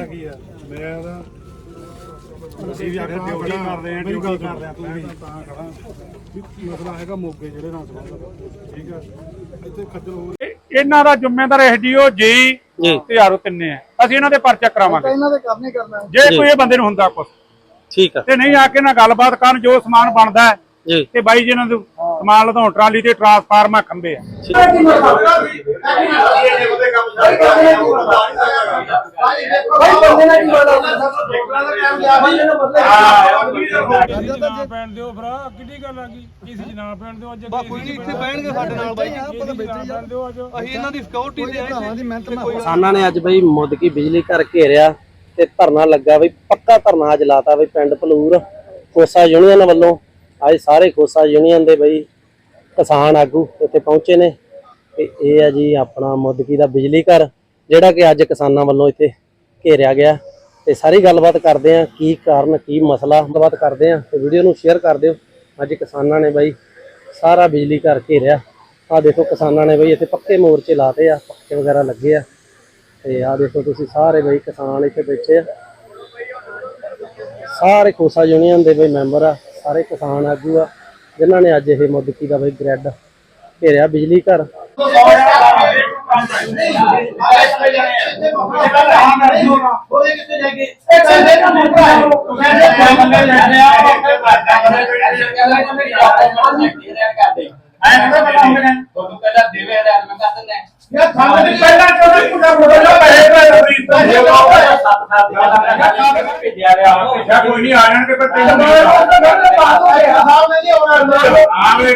ਪਤਾ ਕੀ ਆ? ਮੈਂ ਤਾਂ ਅਸੀਂ ਵੀ ਆਖਿਆ ਡਿਊਟੀ ਕਰਦੇ ਆ ਡਿਊਟੀ ਕਰਦੇ ਆ ਤੂੰ ਵੀ ਤਾਂ ਖੜਾ। ਵੀ ਮਸਲਾ ਹੈਗਾ ਮੋਗੇ ਜਿਹੜੇ ਨਾਲ ਸੰਬੰਧਤ ਠੀਕ ਆ? ਇੱਥੇ ਖੱਜਲ ਹੋ ਇਹ- ਇਹਨਾਂ ਦਾ ਜ਼ਿੰਮੇਦਾਰ ਐਸਡੀਓ ਜੀ ਜੀ। ਤੇ ਯਾਰੋ ਤਿੰਨੇ ਆ। ਅਸੀਂ ਇਹਨਾਂ ਦੇ ਪਰਚਾ ਕਰਾਵਾਂਗੇ। ਇਹਨਾਂ ਦੇ ਕਰਨੇ ਕਰਨਾ। ਜੇ। ਕੋਈ ਇਹ ਬੰਦੇ ਨੂੰ ਹੁੰਦਾ ਕੁਛ ਠੀਕ ਆ। ਤੇ ਨਹੀਂ ਆ ਕੇ ਨਾ ਗੱਲਬਾਤ ਕਰਨ ਜੋ ਸਮਾਨ ਬਣਦਾ ਹੈ ਜੀ। ਤੇ ਬਾਈ ਜੀ ਇਹਨਾਂ ਨੂੰ ਸਮਾਨ ਲਦਾਉਣ ਟਰਾਲੀ ਤੇ ਟਰਾਂਸਫਾਰਮਰ ਖੰਭੇ ਆ। ਨਾ ਪੈਣ ਦਿਓ ਭਰਾ ਕਿੱਡੀ ਗੱਲ ਆ ਗਈ ਕਿਸੇ ਚ ਨਾ ਪੈਣ ਦਿਓ ਅੱਜ ਕੋਈ ਨਹੀਂ ਇੱਥੇ ਬਹਿਣਗੇ ਸਾਡੇ ਨਾਲ ਬਾਈ ਆਪਾਂ ਤਾਂ ਵਿੱਚ ਹੀ ਦਿਓ ਅੱਜ ਅਸੀਂ ਇਹਨਾਂ ਦੀ ਸਿਕਿਉਰਿਟੀ ਦੇ ਆਏ ਸੀ ਕਿਸਾਨਾਂ ਨੇ ਅੱਜ ਬਈ ਮੁਦਕੀ ਬਿਜਲੀ ਘਰ ਘੇਰਿਆ ਤੇ ਧਰਨਾ ਲੱਗਾ ਬਈ, ਪੱਕਾ ਧਰਨਾ ਅੱਜ ਲਾਤਾ ਬਈ ਪਿੰਡ ਭਲੂਰ ਖੋਸਾ ਯੂਨੀਅਨ ਵੱਲੋਂ। ਅੱਜ ਸਾਰੇ ਖੋਸਾ ਯੂਨੀਅਨ ਦੇ ਬਈ ਕਿਸਾਨ ਆਗੂ ਇੱਥੇ ਪਹੁੰਚੇ ਨੇ ਤੇ ਇਹ ਆ ਜੀ ਆਪਣਾ ਮੁੱਦਕੀ ਦਾ ਬਿਜਲੀ ਘਰ, ਜਿਹੜਾ ਕਿ ਅੱਜ ਕਿਸਾਨਾਂ ਵੱਲੋਂ ਇੱਥੇ ਘੇਰਿਆ ਗਿਆ। ਤੇ ਸਾਰੀ ਗੱਲਬਾਤ ਕਰਦੇ ਆ ਕੀ ਕਾਰਨ, ਕੀ ਮਸਲਾ, ਗੱਲਬਾਤ ਕਰਦੇ ਆ ਤੇ ਵੀਡੀਓ ਨੂੰ ਸ਼ੇਅਰ ਕਰ ਦਿਓ। ਅੱਜ ਕਿਸਾਨਾਂ ਨੇ ਬਈ ਸਾਰਾ ਬਿਜਲੀ ਘਰ ਘੇਰਿਆ। ਆ ਦੇਖੋ ਕਿਸਾਨਾਂ ਨੇ ਬਈ ਇੱਥੇ ਪੱਕੇ ਮੋਰਚੇ ਲਾਤੇ ਆ, ਪੱਕੇ ਵਗੈਰਾ ਲੱਗੇ ਆ। ਤੇ ਆ ਦੇਖੋ ਤੁਸੀਂ ਸਾਰੇ ਬਈ ਕਿਸਾਨ ਇੱਥੇ ਬੈਠੇ ਆ। ਸਾਰੇ ਖੋਸਾ ਯੂਨੀਅਨ ਦੇ ਬਈ ਮੈਂਬਰ ਆ, ਸਾਰੇ ਕਿਸਾਨ ਆਗੂ ਆ। ਜਿਨ੍ਹਾਂ ਨੇ ਅੱਜ ਇਹ ਮੁੱਦਕੀ ਦਾ ਬਈ ਗ੍ਰੈਡ ਘੇਰਿਆ ਬਿਜਲੀ ਘਰ ਕੋਈ ਨਹੀਂ ਆ ਜਾਣਗੇ ਪਰ ਤੈਨੂੰ ਆਵੇ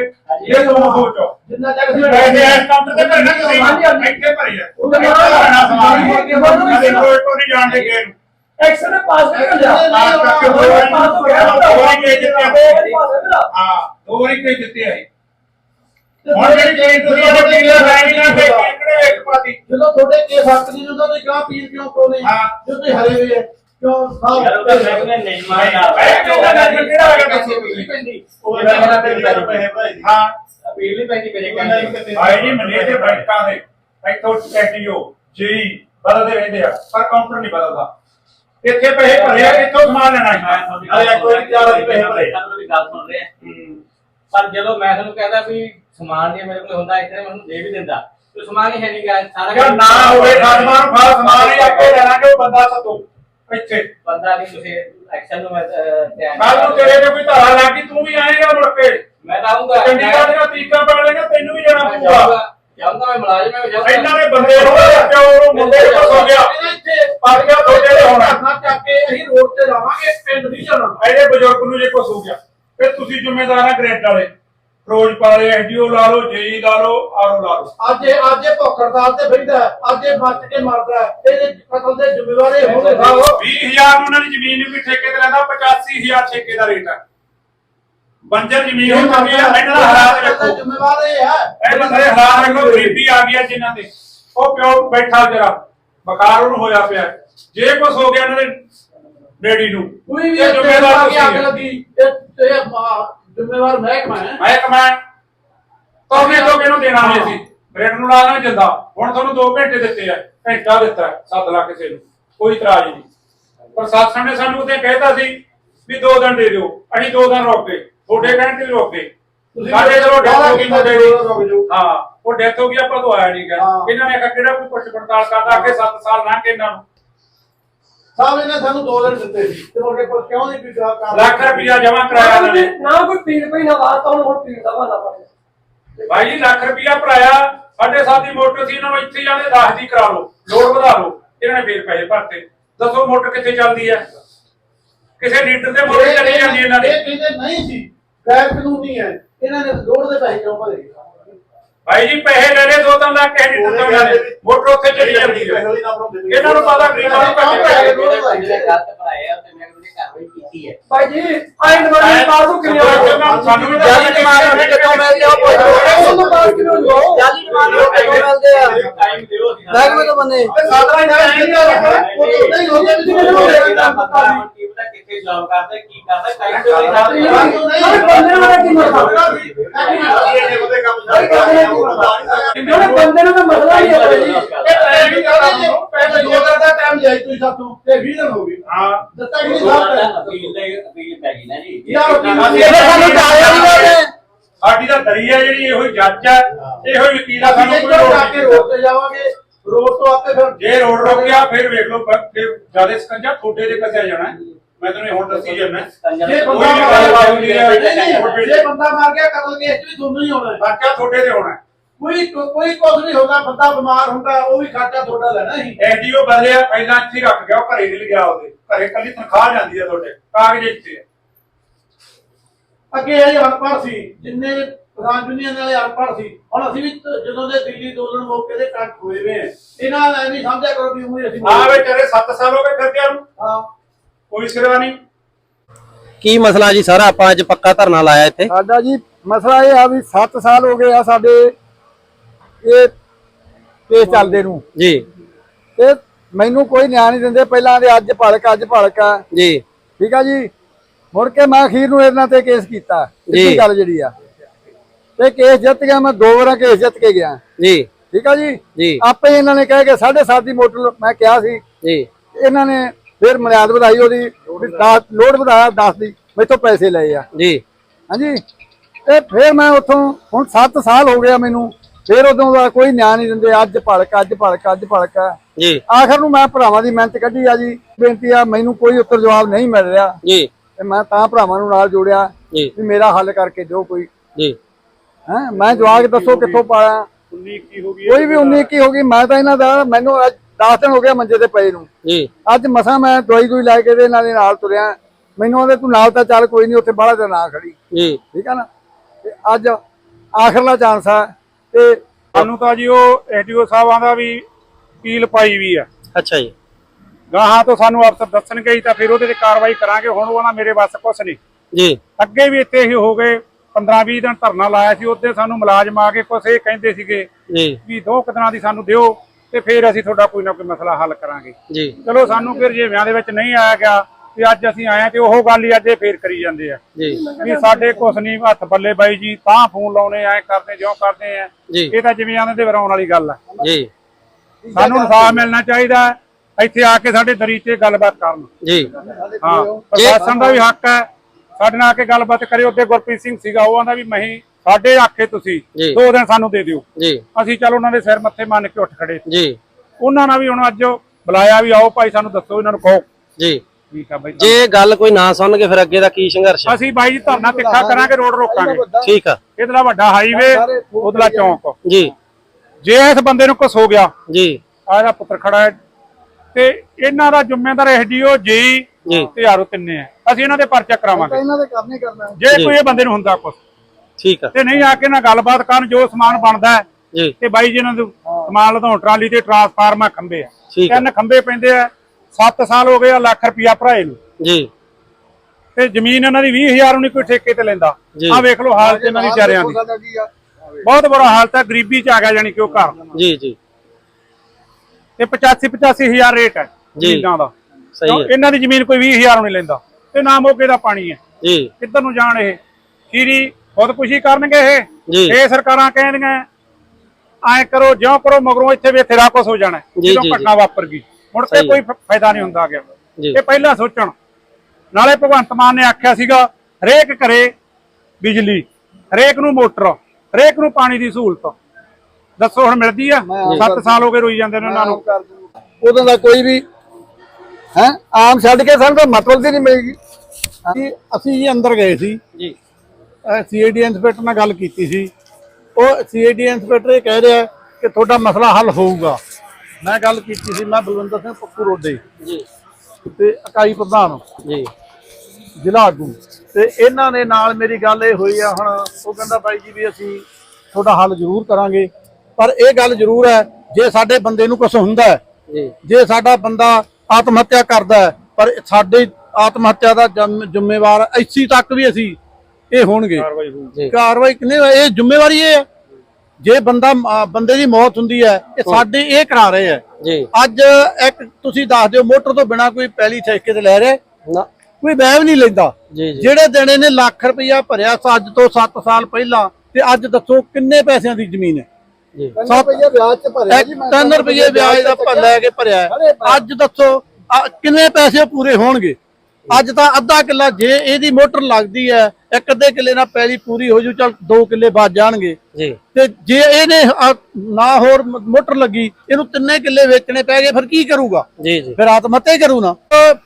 ਇਹ ਤੋਂ ਸੋਚੋ ਪੈਸੇ ਇਸ ਕਾਊਂਟਰ ਤੇ ਭਰਨਾ ਤੁਸੀਂ ਇੱਥੇ ਭਰੀ ਹੈ ਉਹਦਾ ਭਰਨਾ ਸਮਾਨ ਕਦੇ ਕੋਈ ਤੋਂ ਨਹੀਂ ਜਾਣਦੇ ਗਏ ਐਕਸ਼ਨ ਪਾਸ ਕਰ ਲਿਆ। ਪਾਸ ਕਰਕੇ ਦੋ ਵਾਰੀ ਪਾਸ ਹੋ ਗਿਆ ਦੋ ਵਾਰੀ ਕੇ ਜਿੱਤੇ ਪਾਸ ਹੋ ਗਿਆ ਹਾਂ ਦੋ ਵਾਰੀ ਕੇ ਜਿੱਤੇ ਆਏ ਹੁਣ ਜਿਹੜੀ ਚੀਜ਼ ਤੁਸੀਂ ਉਹ ਚੀਜ਼ ਲੈਣੀ ਨਾ ਤੇ ਕਿਹੜੇ ਇੱਕ ਪਾਤੀ। ਜਦੋਂ ਤੁਹਾਡੇ ਕੇਸ ਹੱਕ ਨਹੀਂ ਹੁੰਦਾ ਤੇ ਕਿਉਂ ਪੀਰ ਕਿਉਂ ਪਾਉਨੇ ਹਾਂ। ਜੋ ਤੁਸੀਂ ਹਰੇ ਹੋਏ ਆ ਕਿਉਂ ਸਾਹਿਬ ਮੈਂ ਕਿਹੜਾ ਗੱਲ ਕਿਹੜਾ ਹੈਗਾ ਦੱਸੋ ਤੁਸੀਂ ਹਾਂ। ਭਾਈ ਜੀ ਮਨੇ ਦੇ ਬੈਂਕਾਂ ਦੇ। ਇੱਥੋਂ ਐਸਡੀਓ ਜੀ ਬਦਲਦੇ ਰਹਿੰਦੇ ਆ। ਪਰ ਕਾਊਂਟਰ ਨਹੀਂ ਬਦਲਦਾ। ਇੱਥੇ ਪੈਸੇ ਭਰੇ ਆ ਕਿੱਥੋਂ ਸਮਾਨ ਲੈਣਾ ਹੈ ਅਰੇ ਕੋਈ ਚਾਰ ਵਾਰੀ ਪੈਸੇ ਭਰੇ। ਪਰ ਜਦੋਂ ਮੈਂ ਤੁਹਾਨੂੰ ਕਹਿੰਦਾ ਵੀ ਸਮਾਨ ਨਹੀਂ ਮੇਰੇ ਕੋਲ ਹੁੰਦਾ ਇੱਥੇ ਮੈਨੂੰ ਦੇ ਵੀ ਦਿੰਦਾ। ਤੇ ਸਮਾਨ ਹੀ ਹੈ ਨਹੀਂ ਗਾ ਸਾਰਾ ਜੇ ਨਾ ਹੋਵੇ ਖਾਦਮਾਨ ਫਾਲ ਸਮਾਨ ਹੀ ਆਪੇ ਲੈਣਾਗੇ ਉਹ ਬੰਦਾ ਸਤੋ ਇੱਥੇ ਬੰਦਾ ਨਹੀਂ ਤੁਸੀਂ ਐਕਸ਼ਨ ਨੂੰ ਮੈਂ ਧਿਆਨ ਕੱਲ ਨੂੰ ਤੇਰੇ ਤੇ ਕੋਈ ਧਾਰਾ ਲੱਗੀ ਤੂੰ ਵੀ ਆਏਗਾ ਮੁੜ ਕੇ। ਮੈਂ ਤਾਂ ਆਉਂਗਾ ਚੰਡੀਗੜ੍ਹ ਦੀਆਂ ਤੀਕਾਂ ਪਾ ਲੇਗਾ ਤੈਨੂੰ ਵੀ ਜਾਣਾ ਮੈਂ ਪਊਗਾ। ਜਾਊਂਗਾ। ਮੈਂ ਮੁਲਾਜ਼ਮ ਹਾਂ ਜਾਊਂਗਾ। ਇਹਨਾਂ ਦੇ ਬੰਦੇ ਨੂੰ ਪਿਓ ਨੂੰ ਮੁੰਡੇ ਨੂੰ ਗਿਆ। ਇੱਥੇ ਪੜ ਗਿਆ ਤੁਹਾਡੇ ਦੇ ਹੋਣਾ ਧਰਨਾ ਚੱਕ ਕੇ ਅਸੀਂ ਰੋਡ ਤੇ ਲਾਵਾਂਗੇ ਪਿੰਡ ਨਹੀਂ ਜਾਣਾ ਇਹਦੇ ਬਜ਼ੁਰਗ ਨੂੰ ਜੇ ਕੁਛ ਹੋ ਗਿਆ ਫਿਰ ਤੁਸੀਂ ਜ਼ਿੰਮੇਦਾਰ ਆ ਗ੍ਰੇਡ ਵਾਲੇ। ਰੋਜ਼ ਪਾਲੇ ਐਸਡੀਓ ਲਾ ਲਓ ਜੇਈ ਲਾ ਲਓ ਆਰਓ ਲਾ ਲਓ। ਅੱਜ ਇਹ ਅੱਜ ਇਹ ਭੁੱਖ ਹੜਤਾਲ ਤੇ ਬੈਠਾ ਹੈ, ਅੱਜ ਇਹ ਮੱਚ ਕੇ ਮਰਦਾ ਹੈ। ਇਹਦੇ ਕਤਲ ਦੇ ਜ਼ਿੰਮੇਵਾਰ ਇਹ ਹੋਣਗੇ। ਸਾਹਿਬ 20000 ਨੂੰ ਉਹਨਾਂ ਦੀ ਜ਼ਮੀਨ ਨੂੰ ਵੀ ਠੇਕੇ ਤੇ ਲੈਂਦਾ 85000 ਠੇਕੇ ਦਾ ਰੇਟ ਹੈ। ਬੰਜਰ ਜ਼ਮੀਨ ਹੋ ਚੁੱਕੀ ਹੈ ਇਹਨਾਂ ਦਾ ਹਾਲਾਤ ਵੇਖੋ ਜ਼ਿੰਮੇਵਾਰ ਇਹ ਹੈ। ਇਹ ਬੰਦੇ ਹਾਲਾਤ ਵੇਖੋ ਗਰੀਬੀ ਆ ਗਈ ਹੈ ਜਿਨ੍ਹਾਂ ਤੇ। ਉਹ ਪਿਓ ਬੈਠਾ ਜਰਾ ਬਕਾਰ ਉਹਨੂੰ ਹੋਇਆ ਪਿਆ ਹੈ। ਜੇ ਕੁਝ ਹੋ ਗਿਆ ਇਹਨਾਂ ਦੇ ਡੈਡੀ ਨੂੰ ਕੋਈ ਵੀ ਇਹ ਜ਼ਿੰਮੇਵਾਰ ਅੱਗ ਤੁਸੀਂ ਲੱਗੀ ਇਹ ਇਹ ਮਾ- ਜ਼ਿੰਮੇਵਾਰ ਮਹਿਕਮਾ ਹੈ। ਮੈਂ ਕਮਾਂ ਤੋਗੇ ਤੋਂ ਕਿਹਨੂੰ ਦੇਣਾ ਨਹੀਂ ਸੀ ਰੇਟ ਨੂੰ ਲਾ ਨਾ ਜਾਂਦਾ। ਹੁਣ ਤੁਹਾਨੂੰ 2 ਘੰਟੇ ਦਿੱਤੇ ਆ। ਘੰਟਾ ਦਿੱਤਾ 7 ਲੱਖ ਕਿਸੇ ਨੂੰ। ਕੋਈ ਇਤਰਾਜ਼ ਨਹੀਂ। ਪ੍ਰਸ਼ਾਸਨ ਨੇ ਸਾਨੂੰ ਉੱਤੇ ਕਹਿਤਾ ਸੀ ਵੀ 2 ਦਿਨ ਦੇ ਦਿਓ। ਅਸੀਂ 2 ਦਿਨ ਰੁਕ ਗਏ। ਤੁਹਾਡੇ ਕਹਿਣ ਤੇ ਰੁਕ ਗਏ। ਸਾਡੇ ਚਲੋ ਡੈਥ ਹੋ ਗਈ ਮੁੰਡੇ ਦੀ। ਹਾਂ ਉਹ ਡੈਥ ਹੋ ਗਈ ਆਪਾਂ ਤੋਂ ਆਇਆ ਨਹੀਂ ਗਾ। ਹਾਂ। ਇਹਨਾਂ ਨੇ ਕਿਹੜਾ ਕੋਈ ਪੁੱਛ ਪੜਤਾਲ ਕਰਦਾ? ਕਿ 7 ਸਾਲ ਲੰਘ ਗਏ ਇਹਨਾਂ ਨੂੰ। ਸਾਹਿਬ ਇਹਨੇ ਸਾਨੂੰ ਦੋ ਦਿਨ ਦਿੱਤੇ ਸੀ। ਤੇ ਮੁੜ ਕੇ ਪਰ ਕਿਉਂ ਨਹੀਂ ਵੀ ਕਰ ਲੱਖ ਰੁਪਇਆ ਜਮ੍ਹਾਂ ਕਰਾਇਆ ਇਹਨਾਂ ਨੇ ਨਾ ਕੋਈ ਪੀੜ ਪਈ ਨਾ ਬਾਤ ਹੁਣ ਹੁਣ ਪੀੜ ਦਾ ਬਹਾਨਾ ਪੜਿਆ ਭਾਈ ਜੀ ਲੱਖ ਰੁਪਇਆ ਭਰਾਇਆ। ਸਾਡੇ ਸਾਥੀ ਮੋਟਰ ਸੀ ਇਹਨਾਂ ਨੂੰ ਇੱਥੇ ਜਾਂਦੇ 10 ਦੀ ਕਰਾ ਲਓ ਲੋਡ ਵਧਾ ਲਓ। ਇਹਨਾਂ ਨੇ ਫੇਰ ਪੈਸੇ ਭਰਤੇ। ਦੱਸੋ ਮੋਟਰ ਕਿੱਥੇ ਚੱਲਦੀ ਹੈ? ਕਿਸੇ ਲੀਟਰ ਤੇ ਮੋਟਰ ਚੱਲੀ ਜਾਂਦੀ ਇਹਨਾਂ ਦੀ। ਇਹ ਕਹਿੰਦੇ ਨਹੀਂ ਸੀ। ਗੈਰ ਕਾਨੂੰਨੀ ਹੈ। ਇਹਨਾਂ ਨੇ ਲੋੜ ਦੇ ਪੈਸੇ ਕਿਉਂ ਭਰੇ? ਭਾਈ ਜੀ ਪੈਸੇ ਲੈ ਲੈ ਦੋ ਤਿੰਨ ਲੱਖ ਕਿਸੇ ਲੀਟਰ ਤੋਂ ਇਹਨਾਂ ਨੇ ਮੋਟਰ ਉੱਥੇ ਚੱਲੀ ਜਾਂਦੀ ਹੈ ਇਹਨਾਂ ਨੂੰ ਪਤਾ ਗਰੀਬਾਂ ਨੂੰ ਘੱਟ ਗਲਤ ਭਰਾਇਆ ਤੇ ਮੈਂ ਉਹਦੀ ਕਾਰਵਾਈ ਕੀਤੀ ਹੈ ਭਾਈ ਜੀ ਆਇਨ ਵਾਲੀ ਪਾਸ ਹੋ ਕਿੰਨੀ ਸਾਨੂੰ ਵੀ ਜਾਲੀ ਜਮਾਨ ਉਹਨੇ ਕਿੱਥੋਂ ਮਿਲਦੇ ਆ ਉਹ ਪੁੱਛ ਉਹਨੂੰ ਪਾਸ ਕਿਉਂ ਹੋ ਜਾਲੀ ਜਮਾਨ ਉਹ ਕਿੱਥੋਂ ਮਿਲਦੇ ਆ ਟਾਈਮ ਦਿਓ ਮਹਿਕਮੇ ਤੋਂ ਬੰਦੇ ਸਾਡਾ ਨਹੀਂ ਨਹੀਂ ਹੁੰਦੇ ਵੀ ਮੇਰਾ ਪਤਾ ਹੁਣ ਕੀ ਪਤਾ ਕਿੱਥੇ ਜੌਬ ਕਰਦਾ ਕੀ ਕਰਦਾ ਟਾਈਮ ਤੇ ਨਹੀਂ ਨਹੀਂ, ਬੰਦੇ ਨਾਲ ਕੀ ਮਸਲਾ ਸੀ ਜਿਹੜੇ ਬੰਦੇ ਨਾਲ ਤਾਂ ਮਸਲਾ ਹੀ ਹੈ ਜੀ। ਇਹ ਟਾਈਮ ਹੀ ਕਹਿੰਦੇ ਜੀ ਪੈਸੇ ਦੋ ਦਿਨ ਦਾ ਟਾਈਮ ਜਾਈ ਤੁਸੀਂ ਸਾਥੋਂ ਤੇ 20 ਦਿਨ ਹੋ ਗਏ। ਹਾਂ। ਦਿੱਤਾ ਕਿ ਨਹੀਂ ਸਾਹਿਬ ਅਪੀਲ ਦੇ ਅਪੀਲ ਪੈ ਗਈ ਨਾ ਜੀ। ਯਾਰ ਤਾਂ ਸਾਨੂੰ ਹੀ ਨਹੀਂ ਸਾਡੀ ਤਾਂ ਦਰੀ ਹੈ ਜਿਹੜੀ ਇਹੋ ਹੀ ਜੱਜ ਹੈ। ਇਹੋ ਹੀ ਵਕੀਲ ਆ ਸਾਨੂੰ ਕੋਈ ਜਾ ਕੇ ਰੋਡ ਤੇ ਜਾਵਾਂਗੇ। ਰੋਡ ਤੋਂ ਆਪੇ ਫਿਰ ਜੇ ਰੋਡ ਰੁਕ ਗਿਆ ਫਿਰ ਵੇਖ ਲਓ ਫਿਰ ਜ਼ਿਆਦਾ ਸਕੰਜਾ ਥੋੜੇ ਦੇ ਕੱਸਿਆ ਜਾਣਾ। ਹੈ। ਮੈਂ ਤੁਹਾਨੂੰ ਹੁਣ ਦੱਸੀ ਜਾਂਦਾ। ਜੇ ਕੋਈ ਬੰਦਾ ਮਾਰ ਗਿਆ ਕਤਲ ਕੇਸ ਵੀ ਤੁਹਾਨੂੰ ਹੀ ਹੋਣਾ ਹੈ। ਬਾਕਾ ਥੋੜੇ ਤੇ ਹੋਣਾ ਕੋਈ ਕੋਈ ਕੁਝ ਨਹੀਂ ਹੁੰਦਾ ਬੰਦਾ ਬਿਮਾਰ ਹੁੰਦਾ ਉਹ ਵੀ ਖਰਚਾ ਤੁਹਾਡਾ ਲੈਣਾ ਹੀ। ਐਨਜੀਓ ਬਦਲਿਆ ਪਹਿਲਾਂ ਇੱਥੇ ਰੱਖ ਗਿਆ ਉਹ ਘਰੇ ਨਹੀਂ ਗਿਆ ਉਹਦੇ। ਘਰੇ ਕੱਲੀ ਤਨਖਾਹ ਜਾਂਦੀ ਹੈ ਤੁਹਾਡੇ ਕਾਗਜ਼ ਇੱਥੇ ਹੈ ਅੱਗੇ ਇਹ ਅਨਪੜ੍ਹ ਸੀ ਜਿੰਨੇ ਕਿਸਾਨ ਯੂਨੀਅਨ ਵਾਲੇ ਅਨਪੜ੍ਹ ਸੀ ਹੁਣ ਅਸੀਂ ਵੀ ਜਦੋਂ ਦੇ ਦਿੱਲੀ ਅੰਦੋਲਨ ਮੌਕੇ ਦੇ ਕੱਟ ਹੋਏ ਵੇ। ਇਹਨਾਂ ਨੇ ਨਹੀਂ ਸਮਝਿਆ ਕਰੋ ਵੀ ਉਹ ਅਸੀਂ ਆ ਵੇ ਤੇਰੇ 7 ਸਾਲ ਹੋ ਗਏ ਫਿਰਦਿਆਂ ਨੂੰ। ਹਾਂ। ਕੋਈ ਸਿਰਵਾ ਨਹੀਂ। ਕੀ ਮਸਲਾ ਜੀ ਸਾਰਾ? ਆਪਾਂ ਅੱਜ ਪੱਕਾ ਧਰਨਾ ਲਾਇਆ ਇੱਥੇ। ਸਾਡਾ ਜੀ ਮਸਲਾ ਇਹ ਆ ਵੀ 7 ਸਾਲ ਹੋ ਗਏ ਆ ਸਾਡੇ ਇਹ ਕੇਸ ਚੱਲਦੇ ਨੂੰ। ਜੀ। ਤੇ ਮੈਨੂੰ ਕੋਈ ਨਿਆਂ ਨਹੀਂ ਦਿੰਦੇ ਪਹਿਲਾਂ ਦੇ ਅੱਜ ਭੜਕ ਅੱਜ ਭੜਕ ਆ। ਜੀ। ਠੀਕ ਆ ਜੀ? ਮੁੜ ਕੇ ਮੈਂ ਅਖੀਰ ਨੂੰ ਇਹਨਾਂ ਤੇ ਕੇਸ ਕੀਤਾ। ਸਿੱਧੀ ਗੱਲ ਜਿਹੜੀ ਆ। ਤੇ ਕੇਸ ਜਿੱਤ ਗਿਆ ਮੈਂ ਦੋ ਵਾਰਾਂ ਕੇਸ ਜਿੱਤ ਕੇ ਗਿਆ। ਜੀ। ਠੀਕ ਆ ਜੀ? ਜੀ। ਆਪੇ ਇਹਨਾਂ ਨੇ ਕਹਿ ਕੇ 7.5 ਦੀ ਮੋਟਰ ਮੈਂ ਕਿਹਾ ਸੀ। ਜੀ। ਇਹਨਾਂ ਨੇ ਫਿਰ ਮਨਿਆਦ ਵਧਾਈ ਉਹਦੀ। ਲੋਡ ਵਧਾਇਆ 10 ਦੀ। ਮੈਥੋਂ ਪੈਸੇ ਲਏ ਆ। ਜੀ। ਹਾਂਜੀ? ਤੇ ਫਿਰ ਮੈਂ ਉੱਥੋਂ ਹੁਣ 7 ਸਾਲ ਹੋ ਗਿਆ ਮੈਨੂੰ ਫਿਰ ਉਦੋਂ ਦਾ ਕੋਈ ਨਿਆਂ ਨਹੀਂ ਦਿੰਦੇ ਅੱਜ ਭੜਕ ਅੱਜ ਭੜਕ ਅੱਜ ਭੜਕ। ਜੀ। ਆਖਰ ਨੂੰ ਮੈਂ ਭਰਾਵਾਂ ਦੀ ਮਿਹਨਤ ਕੱਢੀ ਆ ਜੀ। ਬੇਨਤੀ ਆ ਮੈਨੂੰ ਕੋਈ ਉੱਤਰ ਜਵਾਬ ਨਹੀਂ ਮਿਲ ਰਿਹਾ। ਜੀ। ਤੇ ਮੈਂ ਤਾਂ ਭਰਾਵਾਂ ਨੂੰ ਨਾਲ ਜੋੜਿਆ ਜੀ। ਵੀ ਮੇਰਾ ਹੱਲ ਕਰਕੇ ਦਿਓ ਕੋਈ। ਜੀ। ਹੈ ਮੈਂ ਜਵਾਬ ਦੱਸੋ ਕਿੱਥੋਂ ਪਾਇਆ। 19 ਕੀ ਹੋ ਗਈ ਕੋਈ ਵੀ 19 ਕੀ ਹੋ ਗਈ ਮੈਂ ਤਾਂ ਇਹਨਾਂ ਦਾ ਮੈਨੂੰ ਅੱਜ 10 ਦਿਨ ਹੋ ਗਿਆ ਮੰਜੇ ਤੇ ਪਏ ਨੂੰ। ਜੀ। ਅੱਜ ਮਸਾਂ ਮੈਂ ਦਵਾਈ ਦੂਈ ਲੈ ਕੇ ਦੇ ਨਾਲ ਨਾਲ ਤੁਰਿਆ। ਮੈਨੂੰ ਉਹਦੇ ਤੂੰ ਨਾਲ ਤਾਂ ਚੱਲ ਕੋਈ ਨਹੀਂ ਉੱਥੇ ਬਾਹਲਾ ਤੇ ਨਾ ਖੜੀ। ਜੀ। ਠੀਕ ਆ ਨਾ? ਤੇ ਅੱਜ ਆਖਰਲਾ ਚਾਂਸ ਆ ਤੇ ਸਾਨੂੰ ਤਾਂ ਜੀ ਉਹ ਐਡੀਓ ਸਾਹਿਬ ਆਂਦਾ ਵੀ ਅਪੀਲ ਪਾਈ ਵੀ ਆ। ਅੱਛਾ ਜੀ। ਗਾਹਾਂ ਤੋਂ ਸਾਨੂੰ ਅਫਸਰ ਦੱਸਣਗੇ ਹੀ ਤਾਂ ਫਿਰ ਉਹਦੇ ਤੇ ਕਾਰਵਾਈ ਕਰਾਂਗੇ ਹੁਣ ਉਹਨਾਂ ਮੇਰੇ ਵੱਸ ਕੁਛ ਨਹੀਂ। ਜੀ। ਅੱਗੇ ਵੀ ਇੱਥੇ ਹੀ ਹੋ ਗਏ 15-20 ਦਿਨ ਧਰਨਾ ਲਾਇਆ ਸੀ ਉੱਥੇ ਸਾਨੂੰ ਮੁਲਾਜ਼ਮ ਆ ਕੇ ਕੁਛ ਇਹ ਕਹਿੰਦੇ ਸੀਗੇ ਜੀ। ਵੀ ਦੋ ਕੁ ਦਿਨਾਂ ਦੀ ਸਾਨੂੰ ਦਿਓ ਤੇ ਫਿਰ ਅਸੀਂ ਤੁਹਾਡਾ ਕੋਈ ਨਾ ਕੋਈ ਮਸਲਾ ਹੱਲ ਕਰਾਂਗੇ। ਜੀ। ਚਲੋ ਸਾਨੂੰ ਫਿਰ ਜੇ ਵਿਆਹ ਦੇ ਵਿੱਚ ਨਹੀਂ ਆਇਆ ਗਿਆ ਤੇ ਅੱਜ ਅਸੀਂ ਆਏ ਆ ਤੇ ਉਹ ਗੱਲ ਹੀ ਅੱਜ ਇਹ ਫੇਰ ਕਰੀ ਜਾਂਦੇ ਆ। ਜੀ। ਵੀ ਸਾਡੇ ਕੁਛ ਨਹੀਂ ਹੱਥ ਬੱਲੇ ਬਾਈ ਜੀ ਤਾਂ ਫੋਨ ਲਾਉਣੇ ਐ ਕਰਦੇ ਜਿਉਂ ਕਰਦੇ ਆ। ਜੀ। ਇਹ ਤਾਂ ਜਿਵੇਂ ਆਂਦੇ ਦੇ ਵਰਾਉਣ ਵਾਲੀ ਗੱਲ ਆ। ਜੀ। ਸਾਨੂੰ ਇਨਸਾਫ ਮਿਲਣਾ ਚਾਹੀਦਾ ਹੈ। ਇੱਥੇ ਆ ਕੇ ਸਾਡੇ ਦਰੀ ਤੇ ਗੱਲਬਾਤ ਕਰਨ। ਜੀ। ਹਾਂ ਪ੍ਰਸ਼ਾਸਨ ਦਾ ਵੀ ਹੱਕ ਹੈ ਸਾਡੇ ਨਾਲ ਆ ਕੇ ਗੱਲਬਾਤ ਕਰੇ ਉੱਤੇ ਗੁਰਪ੍ਰੀਤ ਸਿੰਘ ਸੀਗਾ ਉਹ ਆਂਦਾ ਵੀ ਮਹੀਂ ਸਾਡੇ ਆਖੇ ਤੁਸੀਂ ਜੀ। ਦੋ ਦਿਨ ਸਾਨੂੰ ਦੇ ਦਿਓ। ਜੀ। ਅਸੀਂ ਚੱਲ ਉਹਨਾਂ ਦੇ ਸਿਰ ਮੱਥੇ ਮੰਨ ਕੇ ਉੱਠ ਖੜੇ ਜੀ। ਉਹਨਾਂ ਨਾਲ ਵੀ ਹੁਣ ਅੱਜ ਬੁਲਾਇਆ ਵੀ ਆਓ ਭਾਈ ਸਾਨੂੰ ਦੱਸੋ ਇਹਨਾਂ ਨੂੰ ਕਹੋ। ਜੀ। ਠੀਕ ਆ ਬਾਈ ਜੇ ਗੱਲ ਕੋਈ ਨਾ ਸੁਣਨਗੇ ਫਿਰ ਅੱਗੇ ਦਾ ਕੀ ਸੰਘਰਸ਼ ਹੈ? ਅਸੀਂ ਬਾਈ ਜੀ ਧਰਨਾ ਤਿੱਖਾ ਕਰਾਂਗੇ ਰੋਡ ਰੋਕਾਂਗੇ। ਠੀਕ ਆ। ਇਹਦਾ ਵੱਡਾ ਹਾਈਵੇ ਉਧਲਾ ਚੌਂਕ। ਜੀ। ਜੇ ਇਸ ਬੰਦੇ ਨੂੰ ਕੁਛ ਹੋ ਗਿਆ ਜੀ। ਆ ਇਹਦਾ ਪੁੱਤਰ ਖੜਾ ਹੈ। ਤੇ ਇਹਨਾਂ ਦਾ ਜ਼ਿੰਮੇਦਾਰ ਐਸਡੀਓ ਜੀ ਜੀ। ਤੇ ਆਰੋ ਤਿੰਨੇ ਆ। ਅਸੀਂ ਇਹਨਾਂ ਦੇ ਪਰਚਾ ਕਰਾਵਾਂਗੇ। ਇਹਨਾਂ ਦੇ ਕਰਨੇ ਕਰਨਾ। ਜੇ ਜੀ। ਕੋਈ ਇਹ ਬੰਦੇ ਨੂੰ ਹੁੰਦਾ ਕੁਛ। ਠੀਕ ਆ। ਤੇ ਨਹੀਂ ਆ ਕੇ ਨਾ ਗੱਲਬਾਤ ਕਰਨ ਜੋ ਸਮਾਨ ਬਣਦਾ ਹੈ। ਜੀ। ਤੇ ਬਾਈ ਜੀ ਇਹਨਾਂ ਨੂੰ ਸਮਾਨ ਲਦਾਉਣ ਟਰਾਲੀ ਤੇ ਟਰਾਂਸਫਾਰਮਰ ਖੰਬੇ ਆ। ਠੀਕ ਤਿੰਨ ਖੰਬੇ ਪੈਂਦੇ ਆ। 7 ਸਾਲ ਹੋ ਗਏ ਆ ਲੱਖ ਰੁਪਿਆ ਭਰਾਏ ਨੂੰ। ਜੀ। ਤੇ ਜ਼ਮੀਨ ਇਹਨਾਂ ਦੀ 20000 ਨਹੀਂ ਕੋਈ ਠੇਕੇ ਤੇ ਲੈਂਦਾ। ਆ ਵੇਖ ਲਓ ਹਾਲਤ ਇਹਨਾਂ ਦੀ ਵਿਚਾਰਿਆਂ ਦੀ। ਬਹੁਤ ਬੁਰਾ ਹਾਲਤ ਹੈ ਗਰੀਬੀ ਚ ਆ ਗਿਆ ਜਾਨੀ ਕਿ ਉਹ ਘਰ। ਜੀ ਜੀ। ਤੇ 85 85000 ਰੇਟ ਹੈ ਜੀ। ਜ਼ਮੀਨਾਂ ਦਾ। ਸਹੀ ਹੈ। ਇਹਨਾਂ ਦੀ ਜ਼ਮੀਨ ਕੋਈ 20000 ਨਹੀਂ ਲੈਂਦਾ। ਤੇ ਨਾ ਮੋਗੇ ਦਾ ਪਾਣੀ ਹੈ। ਜੀ। ਕਿੱਧਰ ਨੂੰ ਜਾਣ ਇਹ? ਖੀਰੀ ਖੁਦਕੁਸ਼ੀ ਕਰਨਗੇ ਇਹ। ਇਹ ਸਰਕਾਰਾਂ ਕਹਿੰਦੀਆਂ ਐ ਕਰੋ ਜਿਉਂ ਕਰੋ ਮਗਰੋਂ ਇੱਥੇ ਵੀ ਤੇਰਾ ਕੁਛ ਹੋ ਜਾਣਾ ਜਦੋਂ ਘਟਨਾ ਵਾਪਰ ਗਈ। ਹੁਣ ਤੇ ਕੋਈ ਫਾਇਦਾ ਨਹੀਂ ਹੁੰਦਾ ਗਿਆ। ਇਹ ਪਹਿਲਾਂ ਸੋਚਣ। ਨਾਲੇ ਭਗਵੰਤ ਮਾਨ ਨੇ ਆਖਿਆ ਸੀਗਾ ਹਰੇਕ ਘਰੇ ਬਿਜਲੀ ਹਰੇਕ ਨੂੰ ਮੋਟਰ ਹਰੇਕ ਨੂੰ ਪਾਣੀ ਦੀ ਸਹੂਲਤ। ਦੱਸੋ ਹੁਣ ਮਿਲਦੀ ਆ? 7 ਸਾਲ ਹੋ ਗਏ ਰੋਈ ਜਾਂਦੇ ਨੇ ਉਹਨਾਂ ਨੂੰ। ਉਦੋਂ ਦਾ ਕੋਈ ਵੀ ਹੈ? ਆਮ ਛੱਡ ਕੇ ਸਾਨੂੰ ਤਾਂ ਮਤਲਬ ਦੀ ਨਹੀਂ ਮਿਲੇਗੀ। ਕਿ ਅਸੀਂ ਜੀ ਅੰਦਰ ਗਏ ਸੀ। ਜੀ। ਸੀਆਈਡੀ ਇੰਸਪੈਕਟਰ ਨਾਲ ਗੱਲ ਕੀਤੀ ਸੀ। ਉਹ ਸੀਆਈਡੀ ਇੰਸਪੈਕਟਰ ਇਹ ਕਹਿ ਰਿਹਾ ਕਿ ਤੁਹਾਡਾ ਮਸਲਾ ਹੱਲ ਹੋਊਗਾ। ਮੈਂ ਗੱਲ ਕੀਤੀ ਸੀ ਮੈਂ ਬਲਵੰਦਰ ਸਿੰਘ ਪੱਪੂ ਰੋਡੇ। ਜੀ। ਤੇ ਇਕਾਈ ਪ੍ਰਧਾਨ। ਜੀ। ਜ਼ਿਲ੍ਹਾ ਆਗੂ। ਤੇ ਇਹਨਾਂ ਨੇ ਨਾਲ ਮੇਰੀ ਗੱਲ ਇਹ ਹੋਈ ਆ ਹੁਣ ਉਹ ਕਹਿੰਦਾ ਬਾਈ ਜੀ ਵੀ ਅਸੀਂ ਤੁਹਾਡਾ ਹੱਲ ਜ਼ਰੂਰ ਕਰਾਂਗੇ। ਪਰ ਇਹ ਗੱਲ ਜ਼ਰੂਰ ਹੈ ਜੇ ਸਾਡੇ ਬੰਦੇ ਨੂੰ ਕੁਝ ਹੁੰਦਾ ਹੈ ਜੀ। ਸਾਡਾ ਬੰਦਾ ਆਤਮ ਹੱਤਿਆ ਕਰਦਾ ਹੈ ਪਰ ਸਾਡੇ ਆਤਮ ਹੱਤਿਆ ਦਾ ਜ਼ਿੰਮ- ਜ਼ਿੰਮੇਵਾਰ ਐਸੀ ਤੱਕ ਵੀ ਅਸੀਂ ਇਹ ਹੋਣਗੇ। ਕਾਰਵਾਈ ਹੋਊ ਜੀ ਕਾਰਵਾਈ ਕਿੰਨੇ ਇਹ ਜ਼ਿੰਮੇਵਾਰੀ ਇਹ ਹੈ। ਜੇ ਬੰਦਾ ਬੰਦੇ ਦੀ ਮੌਤ ਹੁੰਦੀ ਹੈ ਇਹ ਸਾਡੇ ਇਹ ਕਰਾ ਰਹੇ ਹੈ। ਜੀ। ਅੱਜ ਇੱਕ ਤੁਸੀਂ ਦੱਸ ਦਿਓ ਮੋਟਰ ਤੋਂ ਬਿਨਾ ਕੋਈ ਪਹਿਲੀ ਠੇਕੇ ਤੇ ਲੈ ਰਿਹਾ ਨਾ। ਕੋਈ ਵੈਬ ਨਹੀਂ ਲੈਂਦਾ। ਜਿਹੜੇ ਦਿਨ ਇਹਨੇ ਲੱਖ ਰੁਪਇਆ ਭਰਿਆ ਸੀ ਅੱਜ ਤੋਂ 7 ਸਾਲ ਪਹਿਲਾਂ ਤੇ ਅੱਜ ਦੱਸੋ ਕਿੰਨੇ ਪੈਸਿਆਂ ਦੀ ਜ਼ਮੀਨ ਹੈ? ਜੀ। ਸੱਤ ਰੁਪਏ ਵਿਆਜ ਚ ਭਰਿਆ ਜੀ ਮੈਂ 3 ਰੁਪਏ ਵਿਆਜ ਦਾ ਭਰ ਲੈ ਕੇ ਭਰਿਆ ਹੈ। ਅੱਜ ਦੱਸੋ ਆ ਕਿੰਨੇ ਪੈਸੇ ਪੂਰੇ ਹੋਣਗੇ? ਅੱਜ ਤਾਂ ਅੱਧਾ ਕਿੱਲਾ ਜੇ ਇਹਦੀ ਮੋਟਰ ਲੱਗਦੀ ਹੈ ਇੱਕ ਅੱਧੇ ਕਿੱਲੇ ਨਾਲ ਪੈਲੀ ਪੂਰੀ ਹੋ ਜੂ ਚਲ 2 ਕਿੱਲੇ ਬਚ ਜਾਣਗੇ। ਜੀ। ਤੇ ਜੇ ਇਹਨੇ ਨਾ ਹੋਰ ਮੋਟਰ ਲੱਗੀ ਇਹਨੂੰ ਤਿੰਨੇ ਕਿੱਲੇ ਵੇਚਣੇ ਪੈ ਗਏ ਫਿਰ ਕੀ ਕਰੂਗਾ? ਜੀ ਜੀ। ਫਿਰ ਆਤਮਹੱਤਿਆ ਕਰੂ ਨਾ।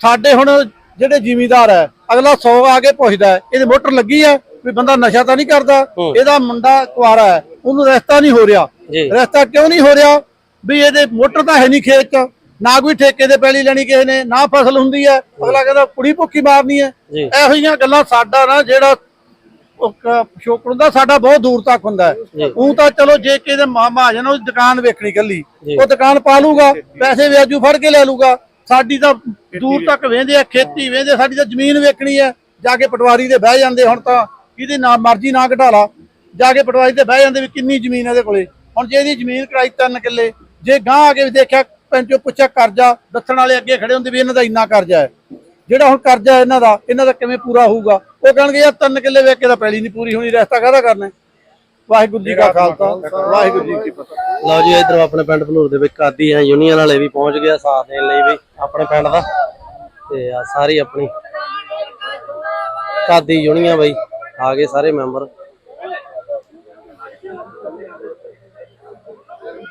ਸਾਡੇ ਹੁਣ ਜਿਹੜੇ ਜ਼ਿਮੀਦਾਰ ਹੈ ਅਗਲਾ 100 ਆ ਕੇ ਪੁੱਛਦਾ ਇਹਦੀ ਮੋਟਰ ਲੱਗੀ ਹੈ ਵੀ ਬੰਦਾ ਨਸ਼ਾ ਤਾਂ ਨਹੀਂ ਕਰਦਾ। ਇਹਦਾ ਮੁੰਡਾ ਕੁਆਰਾ ਹੈ ਉਹਨੂੰ ਰਸਤਾ ਨਹੀਂ ਹੋ ਰਿਹਾ। ਰਸਤਾ ਕਿਉਂ ਨਹੀਂ ਹੋ ਰਿਹਾ? ਵੀ ਇਹਦੇ ਮੋਟਰ ਤਾਂ ਹੈ ਨਹੀਂ ਖੇਤ 'ਚ। ਨਾ ਕੋਈ ਠੇਕੇ ਤੇ ਪੈਲੀ ਲੈਣੀ ਕਿਸੇ ਨੇ ਨਾ ਫਸਲ ਹੁੰਦੀ ਹੈ। ਅਗਲਾ ਕਹਿੰਦਾ ਕੁੜੀ ਭੁੱਖੀ ਮਾਰਨੀ ਹੈ। ਇਹੋ ਜਿਹੀਆਂ ਗੱਲਾਂ ਸਾਡਾ ਨਾ ਜਿਹੜਾ ਪਿਛੋਕੜ ਹੁੰਦਾ ਸਾਡਾ ਬਹੁਤ ਦੂਰ ਤੱਕ ਹੁੰਦਾ ਉਹ ਤਾਂ ਚਲੋ ਜੇ ਕਿਸੇ ਦੇ ਮਹਾਜਨ ਉਹ ਦੁਕਾਨ ਵੇਖਣੀ ਕੱਲੀ। ਉਹ ਦੁਕਾਨ ਪਾ ਲੂਗਾ ਪੈਸੇ ਵਿਆਜੂ ਫੜ ਕੇ ਲੈ ਲੂਗਾ। ਸਾਡੀ ਤਾਂ ਦੂਰ ਤੱਕ ਵੇਂਦੇ ਆ ਖੇਤੀ ਵੇਂਦੇ ਸਾਡੀ ਤਾਂ ਜ਼ਮੀਨ ਵੇਖਣੀ ਹੈ। ਜਾ ਕੇ ਪਟਵਾਰੀ ਦੇ ਬਹਿ ਜਾਂਦੇ ਹੁਣ ਤਾਂ ਇਹਦੀ ਨਾ ਮਰਜ਼ੀ ਨਾ ਘਟਾ ਲਾ। ਜਾ ਕੇ ਪਟਵਾਰੀ ਤੇ ਬਹਿ ਜਾਂਦੇ ਵੀ ਕਿੰਨੀ ਜ਼ਮੀਨ ਹੈ ਇਹਦੇ ਕੋਲੇ। ਹੁਣ ਜੇ ਇਹਦੀ ਜ਼ਮੀਨ ਕਰਾਈ ਤਿੰਨ ਕਿੱਲੇ ਜੇ ਗਾਂ ਆ ਕੇ ਵੀ ਦੇਖਿਆ ਪੈਂਚੋ ਪੁੱਛਿਆ ਕਰਜ਼ਾ ਦੱਸਣ ਵਾਲੇ ਅੱਗੇ ਖੜੇ ਹੁੰਦੇ ਵੀ ਇਹਨਾਂ ਦਾ ਇੰਨਾ ਕਰਜ਼ਾ ਹੈ। ਜਿਹੜਾ ਹੁਣ ਕਰਜ਼ਾ ਹੈ ਇਹਨਾਂ ਦਾ ਇਹਨਾਂ ਦਾ ਕਿਵੇਂ ਪੂਰਾ ਹੋਊਗਾ? ਉਹ ਕਹਿਣਗੇ ਯਾਰ ਤਿੰਨ ਕਿੱਲੇ ਵੇਚ ਕੇ ਤਾਂ ਪੈਲੀ ਨਹੀਂ ਪੂਰੀ ਹੋਣੀ ਰਸਤਾ ਕਾਹਦਾ ਕਰਨਾ ਹੈ? ਵਾਹਿਗੁਰੂ ਜੀ ਕਾ ਖਾਲਸਾ ਵਾਹਿਗੁਰੂ ਜੀ ਕੀ ਫਤਿਹ। ਲਓ ਜੀ ਇਧਰ ਆਪਣੇ ਪਿੰਡ ਭਲੂਰ ਦੇ ਵਿੱਚ ਕਾਦੀ ਆ ਯੂਨੀਅਨ ਵਾਲੇ ਵੀ ਪਹੁੰਚ ਗਿਆ ਸਾਥ ਦੇਣ ਲਈ ਵੀ ਆਪਣੇ ਪਿੰਡ ਦਾ। ਤੇ ਆ ਸਾਰੀ ਆਪਣੀ ਕਾਦੀ ਯੂਨੀਅਨ ਬਈ ਆ ਗਏ ਸਾਰੇ ਮੈਂਬਰ।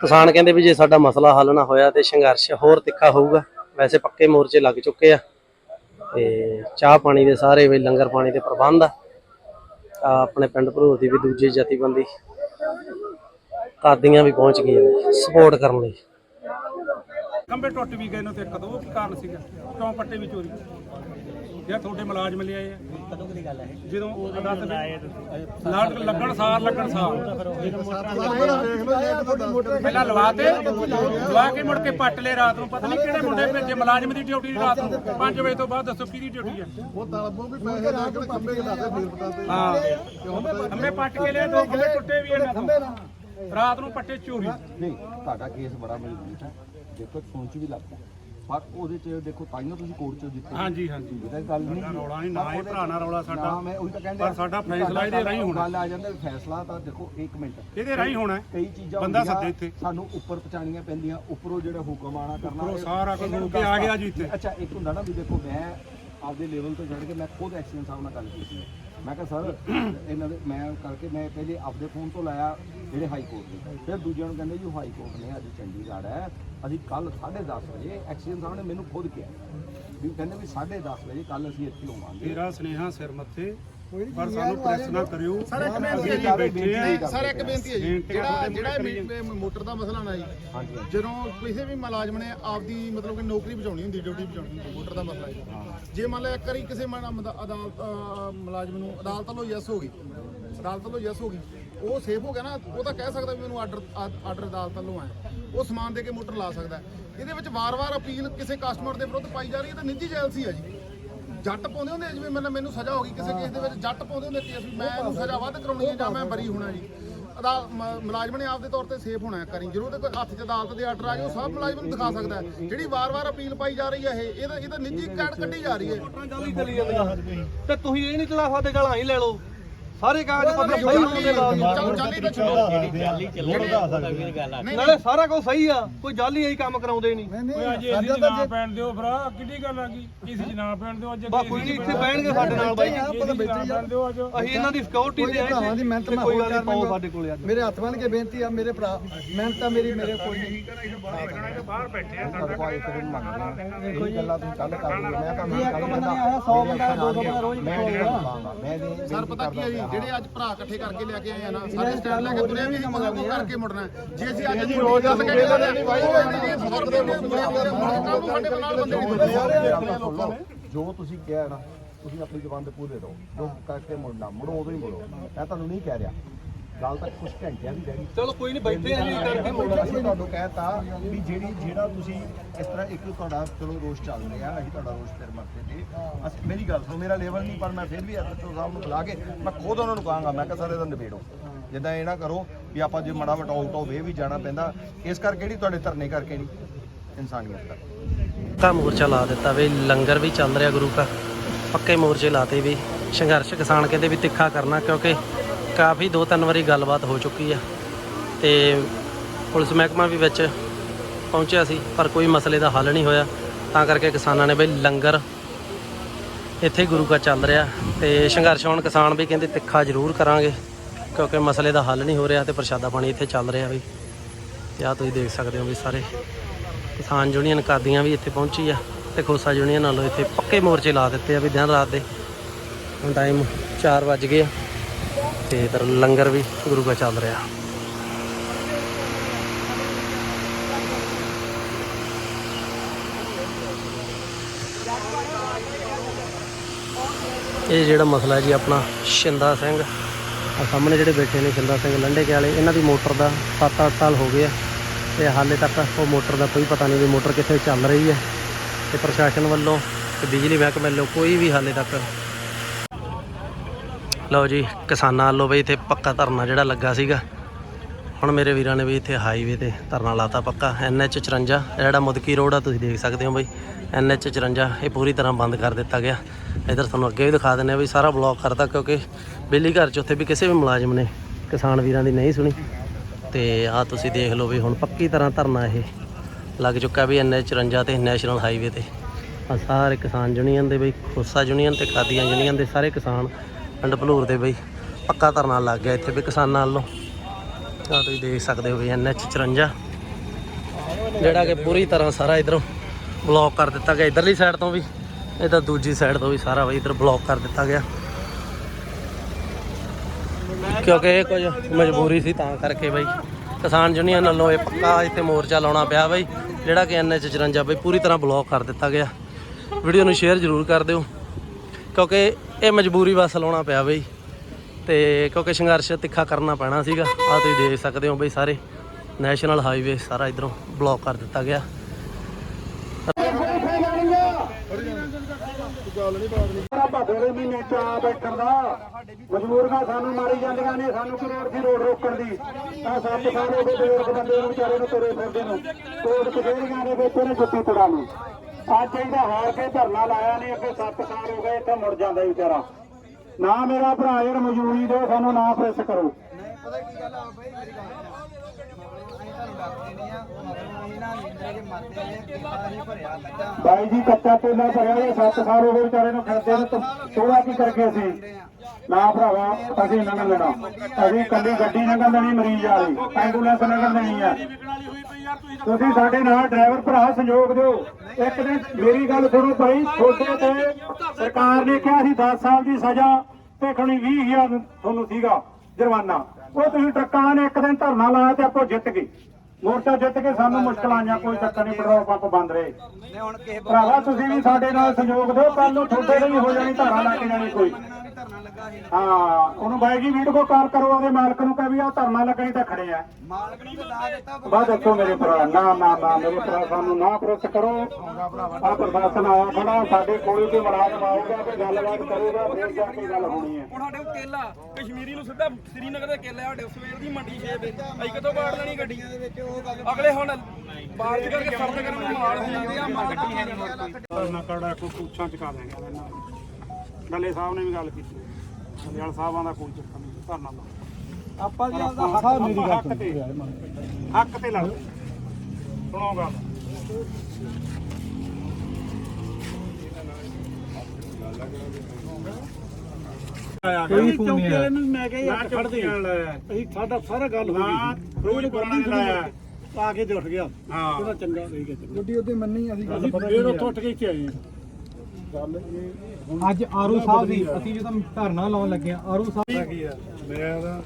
ਕਿਸਾਨ ਕਹਿੰਦੇ ਵੀ ਜੇ ਸਾਡਾ ਮਸਲਾ ਹੱਲ ਨਾ ਹੋਇਆ ਤੇ ਸੰਘਰਸ਼ ਹੋਰ ਤਿੱਖਾ ਹੋਊਗਾ। ਵੈਸੇ ਪੱਕੇ ਮੋਰਚੇ ਲੱਗ ਚੁੱਕੇ ਆ। ਤੇ ਚਾਹ ਪਾਣੀ ਦੇ ਸਾਰੇ ਵੀ ਲੰਗਰ ਪਾਣੀ ਦੇ ਪ੍ਰਬੰਧ ਆ। ਆਪਣੇ ਪਿੰਡ ਭਲੂਰ ਦੀ ਵੀ ਦੂਜੀ ਜਥੇਬੰਦੀ ਕਾਦੀਆਂ ਵੀ ਪਹੁੰਚ ਗਈਆਂ ਸਪੋਰਟ ਕਰਨ ਲਈ। ਖੰਭੇ ਟੁੱਟ ਵੀ ਗਏ ਨੇ ਤੇ ਕਦੋਂ ਕੀ ਕਾਰਨ ਸੀਗਾ? ਕਿਉਂ ਪੱਟੇ ਵੀ ਚੋਰੀ? ਯਾਰ ਤੁਹਾਡੇ ਮੁਲਾਜ਼ਮ ਲਿਆਏ ਆ। ਕਦੋਂ ਦੀ ਗੱਲ ਹੈ ਜਦੋਂ ਦੱਸ ਲਾਟ ਲੱਗਣ ਸਾਰ ਲੱਗਣ ਸਾਰ ਪਹਿਲਾਂ ਲਵਾਤੇ ਲਵਾ ਕੇ ਮੁੜ ਕੇ ਪੱਟ ਲਏ ਰਾਤ ਨੂੰ। ਪਤਾ ਨਹੀਂ ਕਿਹੜੇ ਮੁੰਡੇ ਭੇਜੇ ਮੁਲਾਜ਼ਮ ਦੀ ਡਿਊਟੀ ਰਾਤ ਨੂੰ। 5 ਵਜੇ ਤੋਂ ਬਾਅਦ ਦੱਸੋ ਕਿਹਦੀ ਡਿਊਟੀ ਹੈ ਉਹ ਤਲਬੋਂ ਵੀ ਪੈਸੇ ਲਾ ਕੇ ਖੰਬੇ ਲਾਦੇ ਫੇਰ ਪਤਾ ਤੇ ਹਾਂ। ਖੰਭੇ ਪੱਟ ਕੇ ਲਿਆ ਦੋ ਖੰਭੇ ਟੁੱਟੇ ਵੀ ਇਹਨਾਂ ਤੋਂ ਰਾਤ ਨੂੰ ਪੱਟੇ ਚੋਰੀ। ਨਹੀਂ ਤੁਹਾਡਾ ਕੇਸ ਬੜਾ ਮਜ਼ਬੂਤ ਹੈ। ਦੇਖੋ ਸੁਣ ਚ ਵੀ ਲੱਗਦਾ। ਪਰ ਉਹਦੇ ਚ ਦੇਖੋ ਤਾਈਓ ਤੁਸੀਂ ਕੋਰਟ ਚ ਜਿੱਤੇ। ਹਾਂਜੀ ਹਾਂਜੀ। ਇਹਦਾ ਗੱਲ ਨਹੀਂ ਰੌਲਾ ਨਹੀਂ ਨਾ ਇਹ ਭਰਾ ਨਾਲ ਰੌਲਾ ਸਾਡਾ। ਨਾ ਮੈਂ ਉਹੀ ਤਾਂ ਕਹਿੰਦਾ ਪਰ ਸਾਡਾ ਫੈਸਲਾ ਇਹਦੇ ਰਾਹੀਂ ਹੋਣਾ। ਗੱਲ ਆ ਜਾਂਦਾ ਫੈਸਲਾ ਤਾਂ ਦੇਖੋ 1 ਮਿੰਟ। ਇਹਦੇ ਰਾਹੀਂ ਹੋਣਾ। ਕਈ ਚੀਜ਼ਾਂ ਬੰਦਾ ਸੱਦੇ ਇੱਥੇ। ਸਾਨੂੰ ਉੱਪਰ ਪਹੁੰਚਾਣੀਆਂ ਪੈਂਦੀਆਂ ਉੱਪਰੋਂ ਜਿਹੜਾ ਹੁਕਮ ਆਣਾ ਕਰਨਾ ਇਹ- ਸਾਰਾ ਕੁਝ ਕੇ ਆ ਗਿਆ ਜੀ ਇੱਥੇ। ਅੱਛਾ ਇੱਕ ਹੁੰਦਾ ਨਾ ਵੀ ਦੇਖੋ ਮੈਂ ਆਪਦੇ ਲੈਵਲ ਤੋਂ ਛੱਡ ਕੇ ਮੈਂ ਖੁਦ ਐਕਸੀਅਨ ਸਾਹਿਬ ਨਾਲ ਗੱਲ ਕੀਤੀ। ਮੈਂ ਕਿਹਾ, ਸਰ, ਇਹਨਾਂ ਦੇ ਮੈਂ ਕਰਕੇ ਮੈਂ ਪਹਿਲੇ ਆਪਦੇ ਫੋਨ ਤੋਂ ਲਾਇਆ ਜਿਹੜੇ ਹਾਈ ਕੋਰਟ ਦੇ। ਫਿਰ ਦੂਜਿਆਂ ਨੂੰ ਕਹਿੰਦੇ, ਜੀ, ਹਾਈ ਕੋਰਟ ਨੇ ਅੱਜ ਚੰਡੀਗੜ੍ਹ ਹੈ। ਅਸੀਂ ਕੱਲ 10:30 ਵਜੇ ਐਕਸੀਅਨ ਸਾਹਿਬ ਨੇ ਮੈਨੂੰ ਖੁਦ ਕਿਹਾ ਵੀ ਕਹਿੰਦੇ ਵੀ 10:30 ਵਜੇ ਕੱਲ ਅਸੀਂ ਇੱਥੇ ਹੋਵਾਂਗੇ ਤੇਰਾ ਸੁਨੇਹਾ ਸਿਰ ਮੱਥੇ ਪਰ ਸਾਨੂੰ ਪ੍ਰੈਸ ਨਾ ਕਰਿਓ। ਸਰ ਇੱਕ ਬੇਨਤੀ ਹੈ ਬੈਠੇ ਆ ਸਰ ਇੱਕ ਬੇਨਤੀ ਹੈ ਜੀ। ਜਿਹੜਾ ਜਿਹੜਾ ਮੋਟਰ ਦਾ ਮਸਲਾ ਨਾ ਜੀ। ਜਦੋਂ ਕਿਸੇ ਵੀ ਮੁਲਾਜ਼ਮ ਨੇ ਆਪਦੀ ਮਤਲਬ ਕਿ ਨੌਕਰੀ ਬਚਾਉਣੀ ਹੁੰਦੀ ਡਿਊਟੀ ਬਚਾਉਣੀ ਹੁੰਦੀ ਮੋਟਰ ਦਾ ਮਸਲਾ ਜੀ। ਜੇ ਮੰਨ ਲਿਆ ਇੱਕ ਵਾਰੀ ਕਿਸੇ ਅਦਾਲਤ ਮੁਲਾਜ਼ਮ ਨੂੰ ਅਦਾਲਤ ਵੱਲੋਂ ਯੈਸ ਹੋ ਗਈ ਅਦਾਲਤ ਵੱਲੋਂ ਯੈਸ ਹੋ ਗਈ ਉਹ ਸੇਫ ਹੋ ਗਿਆ ਨਾ ਉਹ ਤਾਂ ਕਹਿ ਸਕਦਾ ਵੀ ਮੈਨੂੰ ਆਰਡਰ ਆਰਡਰ ਅਦਾਲਤ ਵੱਲੋਂ ਆਇਆ। ਉਹ ਸਮਾਨ ਦੇ ਕੇ ਮੋਟਰ ਲਾ ਸਕਦਾ। ਹੈ। ਇਹਦੇ ਵਿੱਚ ਵਾਰ-ਵਾਰ ਅਪੀਲ ਕਿਸੇ ਕਸਟਮਰ ਦੇ ਵਿਰੁੱਧ ਪਾਈ ਜਾ ਰਹੀ ਹੈ ਤਾਂ ਨਿੱਜੀ ਜੈਲਸੀ ਹੈ ਜੀ। ਜੱਟ ਪਾਉਂਦੇ ਹੁੰਦੇ ਜਿਵੇਂ ਮੈਨੂੰ ਮੈਨੂੰ ਸਜ਼ਾ ਹੋ ਗਈ ਕਿਸੇ ਕੇਸ ਦੇ ਵਿੱਚ, ਜੱਟ ਪਾਉਂਦੇ ਹੁੰਦੇ ਕੇਸ ਵੀ ਮੈਂ ਇਹਨੂੰ ਸਜ਼ਾ ਵੱਧ ਕਰਾਉਣੀ ਹੈ ਜਾਂ ਮੈਂ ਬਰੀ ਹੋਣਾ ਜੀ। ਅਦਾ ਮੁਲਾਜ਼ਮ ਨੇ ਆਪਦੇ ਤੌਰ ਤੇ ਸੇਫ ਹੋਣਾ ਕਰੀ। ਜਦੋਂ ਤੇ ਕੋਈ ਹੱਥ 'ਚ ਅਦਾਲਤ ਦੇ ਆਰਡਰ ਆ ਜਾਏ ਸਭ ਮੁਲਾਜ਼ਮ ਨੂੰ ਦਿਖਾ ਸਕਦਾ ਜਿਹੜੀ ਵਾਰ-ਵਾਰ ਅਪੀਲ ਪਾਈ ਜਾ ਰਹੀ ਹੈ ਇਹ, ਇਹਦਾ ਇਹਦਾ ਨਿੱਜੀ ਕੈਟ ਕੱਢੀ ਜਾ ਰਹੀ ਹੈ। ਤੇ ਤੁਸੀਂ ਇਹ ਨਹੀਂ ਚਲਾ ਸਕਦੇ ਗਾਲਾਂ ਹੀ ਲੈ ਲਓ। ਸਾਰੇ ਕਾਗਜ਼ ਪੱਤਰ ਸਹੀ ਹੋਣ ਦੇ ਛੱਡੋ ਨਾਲੇ ਸਾਰਾ ਕੁਝ ਸਹੀ ਆ ਕੋਈ ਜਾਲੀ ਇਹੀ ਕੰਮ ਕਰਾਉਂਦੇ ਨਹੀਂ ਓਏ ਅੱਜ ਇਹਦੀ ਚ ਨਾ ਪੈਣ ਦਿਓ ਭਰਾ ਕਿੱਡੀ ਗੱਲ ਆ ਗਈ? ਕਿਸੇ ਚ ਨਾ ਪੈਣ ਦਿਓ ਅੱਜ ਬਾ ਕੋਈ ਨਹੀਂ ਇੱਥੇ ਬਹਿਣਗੇ ਸਾਡੇ ਨਾਲ ਬਾਈ। ਅਸੀਂ ਇਹਨਾਂ ਦੀ ਸਿਕਿਉਰਿਟੀ ਤੇ ਆਏ ਸੀ ਮਿਹਨਤ ਤੇ ਮੈਂ ਕੋਈ ਹੋਰ ਕਰ ਪਾਓ ਲਾਂਗਾ। ਸਾਡੇ ਕੋਲੇ ਅੱਜ ਮੇਰੇ ਹੱਥ ਬੰਨ ਕੇ ਬੇਨਤੀ ਆ ਮੇਰੇ ਭਰਾ ਮਿਹਨਤ ਤਾਂ ਮੇਰੀ ਮੇਰੇ ਕੋਈ ਨਹੀਂ। ਬਾਹਰ ਬੈਠੇ ਆ ਸਾਡੇ ਮੰਗਦੇ ਇਹ ਗੱਲਾਂ ਤੁਸੀਂ ਕੱਲ ਕਰ ਲਓ ਮੈਂ ਤਾਂ ਜੀ, ਇੱਕ ਬੰਦਾ ਨਹੀਂ ਆਇਆ, ਸੌ ਬੰਦਾ, ਦੋ ਸੌ ਬੰਦਾ ਰੋਜ਼ ਮੈਂ ਨਹੀਂ ਮੰਗਾਂਗਾ ਮੈਂ ਨਹੀਂ ਸਰ ਪਤਾ ਕੀ ਹੈ ਜੀ? ਜਿਹੜੇ ਅੱਜ ਭਰਾ ਇਕੱਠੇ ਕਰਕੇ ਲੈ ਕੇ ਆਏ ਆ ਨਾ ਸਾਰੇ ਸਟੈਂਡ ਲੈ ਕੇ ਤੁਰੇ ਵੀ ਨੂੰ ਕਰਕੇ ਮੁੜਨਾ। ਜੇ ਅਸੀਂ ਅੱਜ ਰੋਜ਼ ਦੱਸ ਕੇ ਚੱਲਦੇ ਨਹੀਂ ਵਾਈ ਕਰਦੇ ਨੇ ਸਾਡੇ ਨਾਲ ਬੰਦੇ ਨਹੀਂ ਜੋ ਤੁਸੀਂ ਕਿਹਾ ਨਾ ਤੁਸੀਂ ਆਪਣੀ ਜ਼ਬਾਨ ਤੇ ਪੂਰੇ ਰਹੋ ਜੋ ਕਰਕੇ ਮੁੜਨਾ ਮੁੜੋ ਉਦੋਂ ਹੀ ਮੁੜੋ ਮੈਂ ਤੁਹਾਨੂੰ ਨਹੀਂ ਕਹਿ ਰਿਹਾ ਗੱਲ ਤਾਂ ਕੁਝ ਘੰਟਿਆਂ ਦੀ ਰਹਿ ਗਈ। ਚਲੋ ਕੋਈ ਨਹੀਂ ਬੈਠੇ ਆ ਜੀ ਕਰਕੇ ਅਸੀਂ ਤੁਹਾਨੂੰ ਕਹਿਤਾ ਵੀ ਜਿਹੜੀ ਜਿਹੜਾ ਤੁਸੀਂ ਇਸ ਤਰ੍ਹਾਂ ਇੱਕ ਤੁਹਾਡਾ ਚਲੋ ਰੋਸ਼ ਚੱਲ ਰਿਹਾ ਅਸੀਂ ਤੁਹਾਡਾ ਰੋਸ਼ ਫਿਰ ਮਰਤੇ ਤੇ। ਅਸੀਂ ਮੇਰੀ ਗੱਲ ਸੁਣੋ ਮੇਰਾ ਲੈਵਲ ਨਹੀਂ ਪਰ ਮੈਂ ਫਿਰ ਵੀ ਐਸਐਚਓ ਸਾਹਿਬ ਨੂੰ ਬੁਲਾ ਕੇ ਮੈਂ ਖੁਦ ਉਹਨਾਂ ਨੂੰ ਕਹਾਂਗਾ ਮੈਂ ਕਿਹਾ ਸਰ ਇਹਦਾ ਨਿਬੇੜੋ। ਜਿੱਦਾਂ ਇਹ ਨਾ ਕਰੋ ਵੀ ਆਪਾਂ ਜੇ ਮਾੜਾ ਮਟਾ ਆਊਟ ਆਫ ਵੇ ਵੀ ਜਾਣਾ ਪੈਂਦਾ ਇਸ ਕਰਕੇ ਨਹੀਂ ਤੁਹਾਡੇ ਧਰਨੇ ਕਰਕੇ ਨਹੀਂ ਇਨਸਾਨੀਅਤ ਕਰਕੇ ਪੱਕਾ ਮੋਰਚਾ ਲਾ ਦਿੱਤਾ ਵੀ ਲੰਗਰ ਵੀ ਚੱਲ ਰਿਹਾ ਗੁਰੂ ਕਾ ਪੱਕੇ ਮੋਰਚੇ ਲਾਤੇ ਵੀ ਸੰਘਰਸ਼ ਕਿਸਾਨ ਕਹਿੰਦੇ ਵੀ ਤਿੱਖਾ ਕਰਨਾ ਕਿਉਂਕਿ ਕਾਫੀ ਦੋ ਤਿੰਨ ਵਾਰੀ ਗੱਲਬਾਤ ਹੋ ਚੁੱਕੀ ਆ ਤੇ ਪੁਲਿਸ ਮਹਿਕਮਾ ਵੀ ਵਿੱਚ ਪਹੁੰਚਿਆ ਸੀ, ਪਰ ਕੋਈ ਮਸਲੇ ਦਾ ਹੱਲ ਨਹੀਂ ਹੋਇਆ। ਤਾਂ ਕਰਕੇ ਕਿਸਾਨਾਂ ਨੇ ਬਈ ਲੰਗਰ ਇੱਥੇ ਗੁਰੂ ਘਰ ਚੱਲ ਰਿਹਾ ਤੇ ਸੰਘਰਸ਼ ਹੁਣ ਕਿਸਾਨ ਵੀ ਕਹਿੰਦੇ ਤਿੱਖਾ ਜ਼ਰੂਰ ਕਰਾਂਗੇ, ਕਿਉਂਕਿ ਮਸਲੇ ਦਾ ਹੱਲ ਨਹੀਂ ਹੋ ਰਿਹਾ ਤੇ ਪ੍ਰਸ਼ਾਦਾ ਪਾਣੀ ਇੱਥੇ ਚੱਲ ਰਿਹਾ ਬਈ ਤੇ ਆਹ ਤੁਸੀਂ ਦੇਖ ਸਕਦੇ ਹੋ ਵੀ ਸਾਰੇ ਕਿਸਾਨ ਯੂਨੀਅਨ ਕਾਦੀਆਂ ਵੀ ਇੱਥੇ ਪਹੁੰਚੀ ਆ ਤੇ ਖੋਸਾ ਯੂਨੀਅਨ ਨਾਲੋਂ ਇੱਥੇ ਪੱਕੇ ਮੋਰਚੇ ਲਾ ਦਿੱਤੇ ਆ ਵੀ ਦਿਨ ਰਾਤ ਦੇ। ਹੁਣ ਟਾਈਮ 4 ਵੱਜ ਗਏ ਆ। ਤੇ ਇਧਰ ਲੰਗਰ ਵੀ ਗੁਰੂ ਕਾ ਚੱਲ ਰਿਹਾ। ਇਹ ਜਿਹੜਾ ਮਸਲਾ ਜੀ ਆਪਣਾ ਸ਼ਿੰਦਾ ਸਿੰਘ। ਆ ਸਾਹਮਣੇ ਜਿਹੜੇ ਬੈਠੇ ਨੇ ਸ਼ਿੰਦਾ ਸਿੰਘ ਲੰਡੇ ਕੇ ਵਾਲੇ, ਇਹਨਾਂ ਦੀ ਮੋਟਰ ਦਾ 7-8 ਸਾਲ ਹੋ ਗਏ ਆ ਤੇ ਹਾਲੇ ਤੱਕ ਉਹ ਮੋਟਰ ਦਾ ਕੋਈ ਪਤਾ ਨਹੀਂ ਵੀ ਮੋਟਰ ਕਿੱਥੇ ਚੱਲ ਰਹੀ ਹੈ। ਤੇ ਪ੍ਰਸ਼ਾਸਨ ਵੱਲੋਂ ਤੇ ਬਿਜਲੀ ਮਹਿਕਮੇ ਵੱਲੋਂ ਕੋਈ ਵੀ ਹਾਲੇ ਤੱਕ ਲਓ ਜੀ, ਕਿਸਾਨਾਂ ਵੱਲੋਂ ਬਈ ਇੱਥੇ ਪੱਕਾ ਧਰਨਾ ਜਿਹੜਾ ਲੱਗਾ ਸੀਗਾ। ਹੁਣ ਮੇਰੇ ਵੀਰਾਂ ਨੇ ਵੀ ਇੱਥੇ ਹਾਈਵੇ ਤੇ ਧਰਨਾ ਲਾਤਾ ਪੱਕਾ ਐਨਐਚ 54 ਇਹ ਜਿਹੜਾ ਮੁਦਕੀ ਰੋਡ ਆ, ਤੁਸੀਂ ਦੇਖ ਸਕਦੇ ਹੋ ਬਈ। ਐਨਐਚ 54 ਇਹ ਪੂਰੀ ਤਰ੍ਹਾਂ ਬੰਦ ਕਰ ਦਿੱਤਾ ਗਿਆ। ਇਧਰ ਤੁਹਾਨੂੰ ਅੱਗੇ ਵੀ ਦਿਖਾ ਦਿੰਦੇ ਆ ਵੀ ਸਾਰਾ ਬਲੌਕ ਕਰਤਾ ਕਿਉਂਕਿ ਬਿਜਲੀ ਘਰ 'ਚ ਉੱਥੇ ਵੀ ਕਿਸੇ ਵੀ ਮੁਲਾਜ਼ਮ ਨੇ, ਕਿਸਾਨ ਵੀਰਾਂ ਦੀ ਨਹੀਂ ਸੁਣੀ। ਤੇ ਆ ਤੁਸੀਂ ਦੇਖ ਲਓ ਵੀ ਹੁਣ ਪੱਕੀ ਤਰ੍ਹਾਂ ਧਰਨਾ ਇਹ ਲੱਗ ਚੁੱਕਾ ਵੀ ਐਨਐਚ 54 ਤੇ ਨੈਸ਼ਨਲ ਹਾਈਵੇ ਤੇ। ਆ ਸਾਰੇ ਕਿਸਾਨ ਯੂਨੀਅਨ ਦੇ ਬਈ, ਖੋਸਾ ਯੂਨੀਅਨ ਤੇ ਕਾਦੀਆਂ ਯੂਨੀਅਨ ਦੇ ਸਾਰੇ ਕਿਸਾਨ ਪਿੰਡ ਭਲੂਰ ਦੇ ਬਈ। ਪੱਕਾ ਧਰਨਾ ਲੱਗ ਗਿਆ ਇੱਥੇ ਵੀ ਕਿਸਾਨਾਂ ਵੱਲੋਂ। ਆ ਤੁਸੀਂ ਦੇਖ ਸਕਦੇ ਹੋ ਵੀ ਐਨਐਚ 54 ਜਿਹੜਾ ਕਿ ਪੂਰੀ ਤਰ੍ਹਾਂ ਸਾਰਾ ਇਧਰੋਂ ਬਲੌਕ ਕਰ ਦਿੱਤਾ ਗਿਆ। ਇਧਰਲੀ ਸਾਈਡ ਤੋਂ ਵੀ ਇਧਰ ਦੂਜੀ ਸਾਈਡ ਤੋਂ ਵੀ ਸਾਰਾ ਬਈ ਇਧਰ ਬਲੌਕ ਕਰ ਦਿੱਤਾ ਗਿਆ। ਕਿਉਂਕਿ ਇਹ ਕੁਝ ਮਜਬੂਰੀ ਸੀ, ਤਾਂ ਕਰਕੇ ਬਈ ਕਿਸਾਨ ਯੂਨੀਅਨ ਵੱਲੋਂ ਇਹ ਪੱਕਾ ਇੱਥੇ ਮੋਰਚਾ ਲਾਉਣਾ ਪਿਆ ਬਈ। ਜਿਹੜਾ ਕਿ ਐਨਐਚ 54 ਬਈ ਪੂਰੀ ਤਰ੍ਹਾਂ ਬਲੌਕ ਕਰ ਦਿੱਤਾ ਗਿਆ। ਵੀਡੀਓ ਨੂੰ ਸ਼ੇਅਰ ਜ਼ਰੂਰ ਕਰ ਦਿਓ। ਕਿਉਂਕਿ ਇਹ ਮਜਬੂਰੀ ਵਸ ਲਾਉਣਾ ਪਿਆ ਬਈ। ਤੇ ਕਿਉਂਕਿ ਸੰਘਰਸ਼ ਤਿੱਖਾ ਕਰਨਾ ਪੈਣਾ ਸੀਗਾ। ਆ ਤੁਸੀਂ ਦੇਖ ਸਕਦੇ ਹੋ ਬਈ ਸਾਰੇ। ਨੈਸ਼ਨਲ ਹਾਈਵੇ ਸਾਰਾ ਇਧਰੋਂ ਬਲੌਕ ਕਰ ਦਿੱਤਾ ਗਿਆ। ਭਾਦੋਂ ਮਹੀਨੇ ਚ ਆ ਬੈਠਣ ਦਾ ਮਜਬੂਰੀਆਂ ਸਾਨੂੰ ਮਾਰੀ ਜਾਂਦੀਆਂ ਨੇ, ਸਾਨੂੰ ਕੀ ਲੋੜ ਰੋਡ ਰੋਕਣ ਦੀ। ਆ ਸੱਤ ਸਾਲ ਹੋ ਬਜ਼ੁਰਗ ਬੰਦੇ ਨੂੰ ਵਿਚਾਰੇ ਨੂੰ ਤੁਰੇ ਫਿਰਦੇ ਨੂੰ। ਕੋਟ ਕਚਹਿਰੀਆਂ ਦੇ ਵਿੱਚ ਨੇ ਜੁੱਤੀ ਤੜਾ ਨੂੰ। ਅੱਜ ਇਹਦਾ ਹਾਰ ਕੇ ਧਰਨਾ ਲਾਇਆ ਨੇ ਅੱਗੇ 7 ਸਾਲ ਹੋ ਗਏ ਇੱਥੇ ਮੁੜ ਜਾਂਦਾ ਵਿਚਾਰਾ। ਨਾ ਮੇਰਾ ਭਰਾ ਯਾਰ ਮਜ਼ਦੂਰੀ ਦਿਓ ਸਾਨੂੰ ਨਾ ਪ੍ਰੈਸ ਕਰੋ। ਪਤਾ ਕੀ ਗੱਲ ਆ ਬਈ ਮੇਰੀ ਗੱਲ ਸੁਣੋ। ਅਸੀਂ ਤੁਹਾਨੂੰ ਲੱਗਦੇ ਨਹੀਂ ਆ ਨਾ ਜੇ ਨੇ ਕੱਚਾ ਬਾਈ ਜੀ ਕੱਚਾ ਤੇਲਾ ਭਰਿਆ ਇਹ 7 ਸਾਲ ਹੋ ਗਏ ਵਿਚਾਰੇ ਨੂੰ ਫਿਰਦੇ ਨੂੰ ਥੋੜਾ ਕੀ ਕਰਕੇ ਅਸੀਂ? ਨਾ ਭਰਾਵਾ ਅਸੀਂ ਲੰਘਣ ਦੇਣਾ ਅਸੀਂ ਕੱਲੀ ਗੱਡੀ ਲੰਘਣ ਦੇਣੀ ਮਰੀਜ਼ ਵਾਲੀ ਐਂਬੂਲੈਂਸ ਲੰਘਣ ਦੇਣੀ ਆ। ਤੁਸੀਂ ਸਾਡੇ ਨਾਲ ਡਰਾਈਵਰ ਭਰਾ ਸੰਯੋਗ ਦਿਓ। ਇੱਕ ਦਿਨ ਮੇਰੀ ਗੱਲ ਸੁਣੋ ਭਾਈ, ਤੁਹਾਡੇ ਤੇ ਸਰਕਾਰ ਨੇ ਕਿਹਾ ਸੀ 10 ਸਾਲ ਦੀ ਸਜ਼ਾ ਤੇ ਖਣੀ 20000 ਤੁਹਾਨੂੰ ਸੀਗਾ ਜੁਰਮਾਨਾ। ਉਹ ਤੁਸੀਂ ਟਰੱਕਾਂ ਨੇ ਇੱਕ ਦਿਨ ਧਰਨਾ ਲਾਇਆ ਤੇ ਆਪੋ ਜਿੱਤ ਗਏ। ਮੋਰਚਾ ਜਿੱਤ ਕੇ ਸਾਨੂੰ ਮੁਸ਼ਕਲਾਂ ਆਈਆਂ ਕੋਈ ਚੱਕਰ ਨਹੀਂ, ਪੈਟਰੋਲ ਪੰਪ ਬੰਦ ਰਹੇ। ਨੇ ਭਰਾਵਾ, ਤੁਸੀਂ ਵੀ ਸਾਡੇ ਨਾਲ ਸਹਿਯੋਗ ਦਿਓ ਕੱਲ ਨੂੰ ਤੁਹਾਡੇ ਲਈ ਹੋ ਜਾਣੀ ਧਾਰਾ ਲਾ ਕੇ ਜਾਣੀ ਕੋਈ। ਧਰਨਾ ਲੱਗਾ ਸੀ ਹਾਂ ਉਹਨੂੰ ਬਾਈ ਜੀ ਵੀਡੀਓ ਕਾਲ ਕਰੋ ਉਹਦੇ ਮਾਲਕ ਨੂੰ ਕਹੇ ਵੀ ਆ ਧਰਨਾ ਲੱਗਣੀ ਤਾਂ ਖੜੇ ਆ ਮਾਲਕ ਨੂੰ ਤੇ ਲਾ ਦਿੱਤਾ ਬਾਅਦ ਦੱਸੋ ਮੇਰੇ ਭਰਾ ਨਾ ਨਾ ਨਾ ਮੇਰੇ ਭਰਾ ਸਾਨੂੰ ਨਾ ਪ੍ਰੋਸ ਕਰੋ ਆ ਪ੍ਰਸ਼ਾਸਨ ਆਇਆ ਖੜਾ ਸਾਡੇ ਕੋਲੇ ਤੇ ਮੁਲਾਜ਼ਮ ਆਊਗਾ ਤੇ ਗੱਲਬਾਤ ਕਰੂਗਾ ਫਿਰ ਜਾ ਕੇ ਗੱਲ ਹੋਣੀ ਹੈ ਹੁਣ ਸਾਡੇ ਕੋਲ ਕੇਲਾ ਕਸ਼ਮੀਰੀ ਨੂੰ ਸਿੱਧਾ ਸ੍ਰੀਨਗਰ ਦੇ ਕੇਲੇ ਸਾਡੇ ਸਵੇਰ ਦੀ ਮੰਡੀ 6 ਵਜੇ ਅਸੀਂ ਕਿੱਥੋਂ ਬਾੜ ਲੈਣੀ ਗੱਡੀਆਂ ਦੇ ਵਿੱਚ ਉਹ ਗੱਲ ਅਗਲੇ ਹੁਣ ਬਾਰਿਸ਼ ਕਰਕੇ ਸਰਦ ਕਰਨ ਨੂੰ ਮਾਲ ਹੋ ਜਾਂਦੇ ਆ ਮਾਲ ਗੱਡੀ ਹੈ ਨਹੀਂ ਕੋਈ ਨਾ ਕੜਾ ਕੋ ਪੁੱਛਾਂ ਚਕਾ ਦੇਣਗੇ ਗੱਲੇ ਸਾਹਿਬ ਨੇ ਵੀ ਗੱਲ ਕੀਤੀ। ਹਰਿਆਲ ਸਾਹਿਬਾਂ ਦਾ ਕੋਈ ਚੱਕਰ ਨਹੀਂ ਧਰਨਾ ਲਾ ਆਪਾਂ ਜੀ ਆਪਦਾ ਸਾਹਿਬ ਮੇਰੀ ਗੱਲ ਹੱਕ ਤੇ ਹੱਕ ਤੇ ਲੜ ਸੁਣੋ ਗੱਲ। ਕੋਈ ਚੌਂਕੇ ਵਾਲੇ ਨੂੰ ਮੈਂ ਕਿਹਾ ਯਾਰ ਖੜਦੇ ਅਸੀਂ ਸਾਡਾ ਸਾਰਾ ਗੱਲ ਹੋ ਗਈ ਰੋਜ਼ ਬੰਦੀ ਲਾਇਆ ਆ ਕੇ ਤੇ ਉੱਠ ਗਿਆ। ਉਹਦਾ ਚੰਗਾ ਰਹੀ ਗਿਆ ਗੱਡੀ ਉਹਦੇ ਮੰਨੀ ਅਸੀਂ ਅਸੀਂ ਫੇਰ ਉੱਥੋਂ ਉੱਠ ਕੇ ਇੱਥੇ ਆਏ ਗੱਲ ਇਹ ਅੱਜ ਆਰੂ ਸਾਹਿਬ ਦੀ ਅਸੀਂ ਜਦੋਂ ਧਰਨਾ ਲਾਉਣ ਲੱਗੇ ਆ ਆਰੂ ਸਾਹਿਬ ਕੀ ਆ? ਮੈਂ ਤਾਂ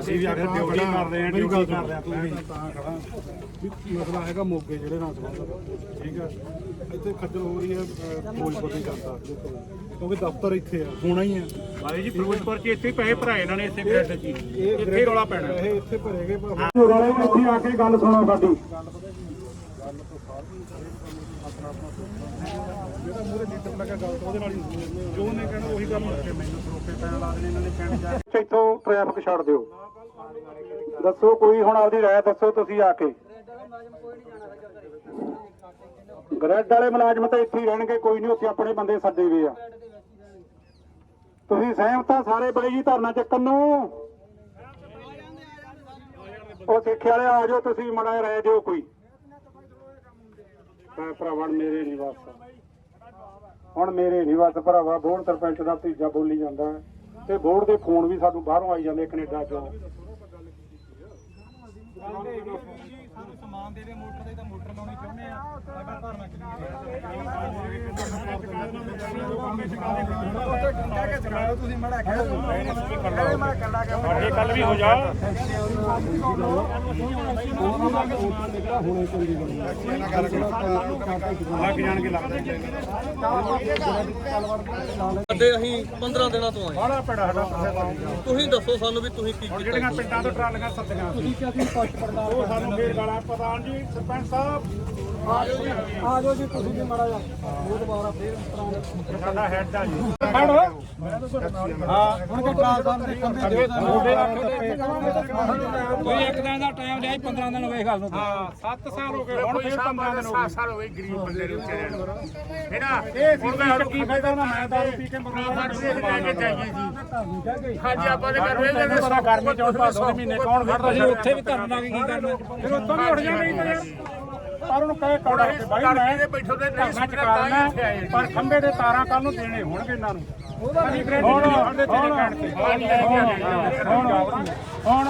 ਅਸੀਂ ਵੀ ਆਖਿਆ ਡਿਊਟੀ ਕਰਦੇ ਆ ਡਿਊਟੀ ਕਰਦੇ ਆ ਤੂੰ ਵੀ ਤਾਂ ਖੜਾ। ਵੀ ਮਸਲਾ ਹੈਗਾ ਮੋਗੇ ਜਿਹੜੇ ਨਾਲ ਸੰਬੰਧ ਠੀਕ ਹੈ ਇੱਥੇ ਖੱਜਲ ਹੋ ਰਹੀ ਹੈ ਫਿਰੋਜ਼ਪੁਰ ਦੀ ਜਨਤਾ ਕਿਉਂਕਿ ਦਫ਼ਤਰ ਇੱਥੇ ਆ ਹੋਣਾ ਹੀ ਹੈ ਬਾਈ ਜੀ ਫਿਰੋਜ਼ਪੁਰ ਚ ਇੱਥੇ ਪੈਸੇ ਭਰਾਏ ਇਹਨਾਂ ਨੇ ਇਸੇ ਗ੍ਰਿਡ 'ਚ। ਇੱਥੇ ਰੌਲਾ ਪੈਣਾ। ਇਹ ਇੱਥੇ ਭਰੇਗੇ ਪਰ ਰੌਲੇ ਇੱਥੇ ਆ ਕੇ ਗੱਲ ਸੁਣੋ ਸਾਡੀ। ਜਿਹੜਾ ਮੂਰੇ ਲੀਡਰ ਲੱਗਾ ਗੱਲ ਉਹਦੇ ਨਾਲ ਹੀ ਜੋ ਉਹਨੇ ਕਹਿਣਾ, ਉਹੀ ਗੱਲ ਮੁੜ ਮੈਨੂੰ ਸਰੋਪੇ ਪੈਣ ਲਾ ਦੇਣੇ ਇਹਨਾਂ ਨੇ ਕਹਿਣ ਜਾ ਇੱਥੋਂ ਟ੍ਰੈਫਿਕ ਛੱਡ ਦਿਓ। ਦੱਸੋ ਕੋਈ ਹੁਣ ਆਪਦੀ ਰਾਏ ਦੱਸੋ ਤੁਸੀਂ ਆ ਕੇ। ਗ੍ਰੈਡ ਵਾਲੇ ਮੁਲਾਜ਼ਮ ਤਾਂ ਇੱਥੇ ਹੀ ਰਹਿਣਗੇ, ਕੋਈ ਨਹੀਂ, ਉੱਥੇ ਆਪਣੇ ਬੰਦੇ ਸੱਦੇ ਹੋਏ ਆ। ਤੁਸੀਂ ਸਹਿਮਤ ਆ ਸਾਰੇ ਬੜੇ ਜੀ ਧਰਨਾ ਚੱਕਣ ਨੂੰ? ਉਹ ਸਿੱਖਿਆ ਵਾਲੇ ਆ ਜਾਓ, ਤੁਸੀਂ ਮੜਾ ਰਹਿ ਦਿਓ ਕੋਈ। ਮੈਂ ਭਰਾਵਾਂ ਮੇਰੇ ਨਹੀਂ ਬਸ। ਹੁਣ ਮੇਰੇ ਨਹੀਂ ਬਸ ਭਰਾਵਾ, ਬੋਰਡ ਸਰਪੰਚ ਦਾ ਭਤੀਜਾ ਬੋਲੀ ਜਾਂਦਾ ਤੇ ਬੋਰਡ ਦੇ ਫੋਨ ਵੀ ਸਾਨੂੰ ਬਾਹਰੋਂ ਆਈ ਜਾਂਦੇ ਕੈਨੇਡਾ ਚੋਂ। ਸਮਾਨ ਦੇ ਦੇ ਮੋਟਰ ਦੇ ਤਾਂ ਮੋਟਰ ਲਾਉਣੀ ਚਾਹੁੰਦੇ ਆ। ਸਾਡਾ ਧਰਨਾ ਕਲੀਅਰ ਤੁਸੀਂ ਮੜਾ ਕਹਿ ਮੈਂ ਕੱਲਾ ਇਹ ਕੱਲ ਵੀ ਹੋ ਜਾ। ਲੱਗ ਜਾਣਗੇ ਲੱਗ ਸਾਡੇ ਅਸੀਂ 15 ਦਿਨਾਂ ਤੋਂ ਆਏ। ਬੜਾ ਪੜਾ ਸਾਡਾ ਤੁਸੀਂ ਦੱਸੋ ਸਾਨੂੰ ਵੀ ਤੁਸੀਂ ਕੀ ਹੁਣ ਜਿਹੜੀਆਂ ਪਿੰਡਾਂ ਤੋਂ ਟਰਾਲੀਆਂ ਸੱਦੀਆਂ ਤੁਸੀਂ ਕਿਹਾ ਸੀ ਉਹ ਸਾਨੂੰ ਫੇਰ ਪ੍ਰਧਾਨ ਜੀ ਸਰਪੰਚ ਸਾਹਿਬ। ਆ ਜਾਓ ਜੀ। ਤੁਸੀਂ ਵੀ ਮੜਾ ਜਾ ਉਹ ਦੁਬਾਰਾ ਫੇਰ ਸਾਡਾ ਹੈਡ ਆ ਜੀ। ਹਾਂ ਹੁਣ ਕਿ ਕਾਲ ਸਾਹਿਬ ਦੇ ਕੰਮੇ ਦੇ ਕੋਈ ਇੱਕ ਦਿਨ ਦਾ ਟਾਈਮ ਲਿਆ 15 ਦਿਨ ਹੋਏ ਗੱਲ ਨੂੰ। ਹਾਂ 7 ਸਾਲ ਹੋ ਗਏ। ਹੁਣ ਫੇਰ 15 ਦਿਨ ਹੋ ਗਏ। 7 ਸਾਲ ਹੋ ਗਏ ਗਰੀਬ ਬੰਦੇ ਦੇ ਵਿਚਾਰੇ ਨੂੰ। ਹੈਨਾ ਇਹ ਹੁਣ ਮੈਂ ਕੀ ਫਾਇਦਾ ਨਾ ਮੈਂ ਦਾਰੂ ਪੀ ਕੇ ਮਰੂੰਗਾ ਹਾਂਜੀ ਆਪਾਂ ਦੇ ਘਰ ਵੇਲੇ ਤੈਨੂੰ ਪਤਾ ਗਰਮੀ ਚ ਉਸ ਦੋ ਮਹੀਨੇ ਕੌਣ ਫਿਰਦਾ ਸੀ? ਉੱਥੇ ਵੀ ਧਰਨਾ ਕੀ ਕਰਨਾ? ਫਿਰ ਉੱਥੋਂ ਵੀ ਉੱਠ ਜਾਣਾ ਯਾਰ ਪਰ ਉਹਨੂੰ ਕਹੇ ਕੌੜਾ ਕਿ ਬਾਈ ਮੈਂ ਦੇ ਬੈਠੋ ਤੇ ਨਹੀਂ ਸੁਣਨਾ ਪਰ ਖੰਭੇ ਦੇ ਤਾਰਾਂ ਕੱਲ ਨੂੰ ਦੇਣੇ ਹੋਣਗੇ ਇਹਨਾਂ ਨੂੰ ਅਸੀਂ ਗ੍ਰੇਡ ਦੇ ਤੇਰੇ ਕਹਿਣ ਤੇ ਹੁਣ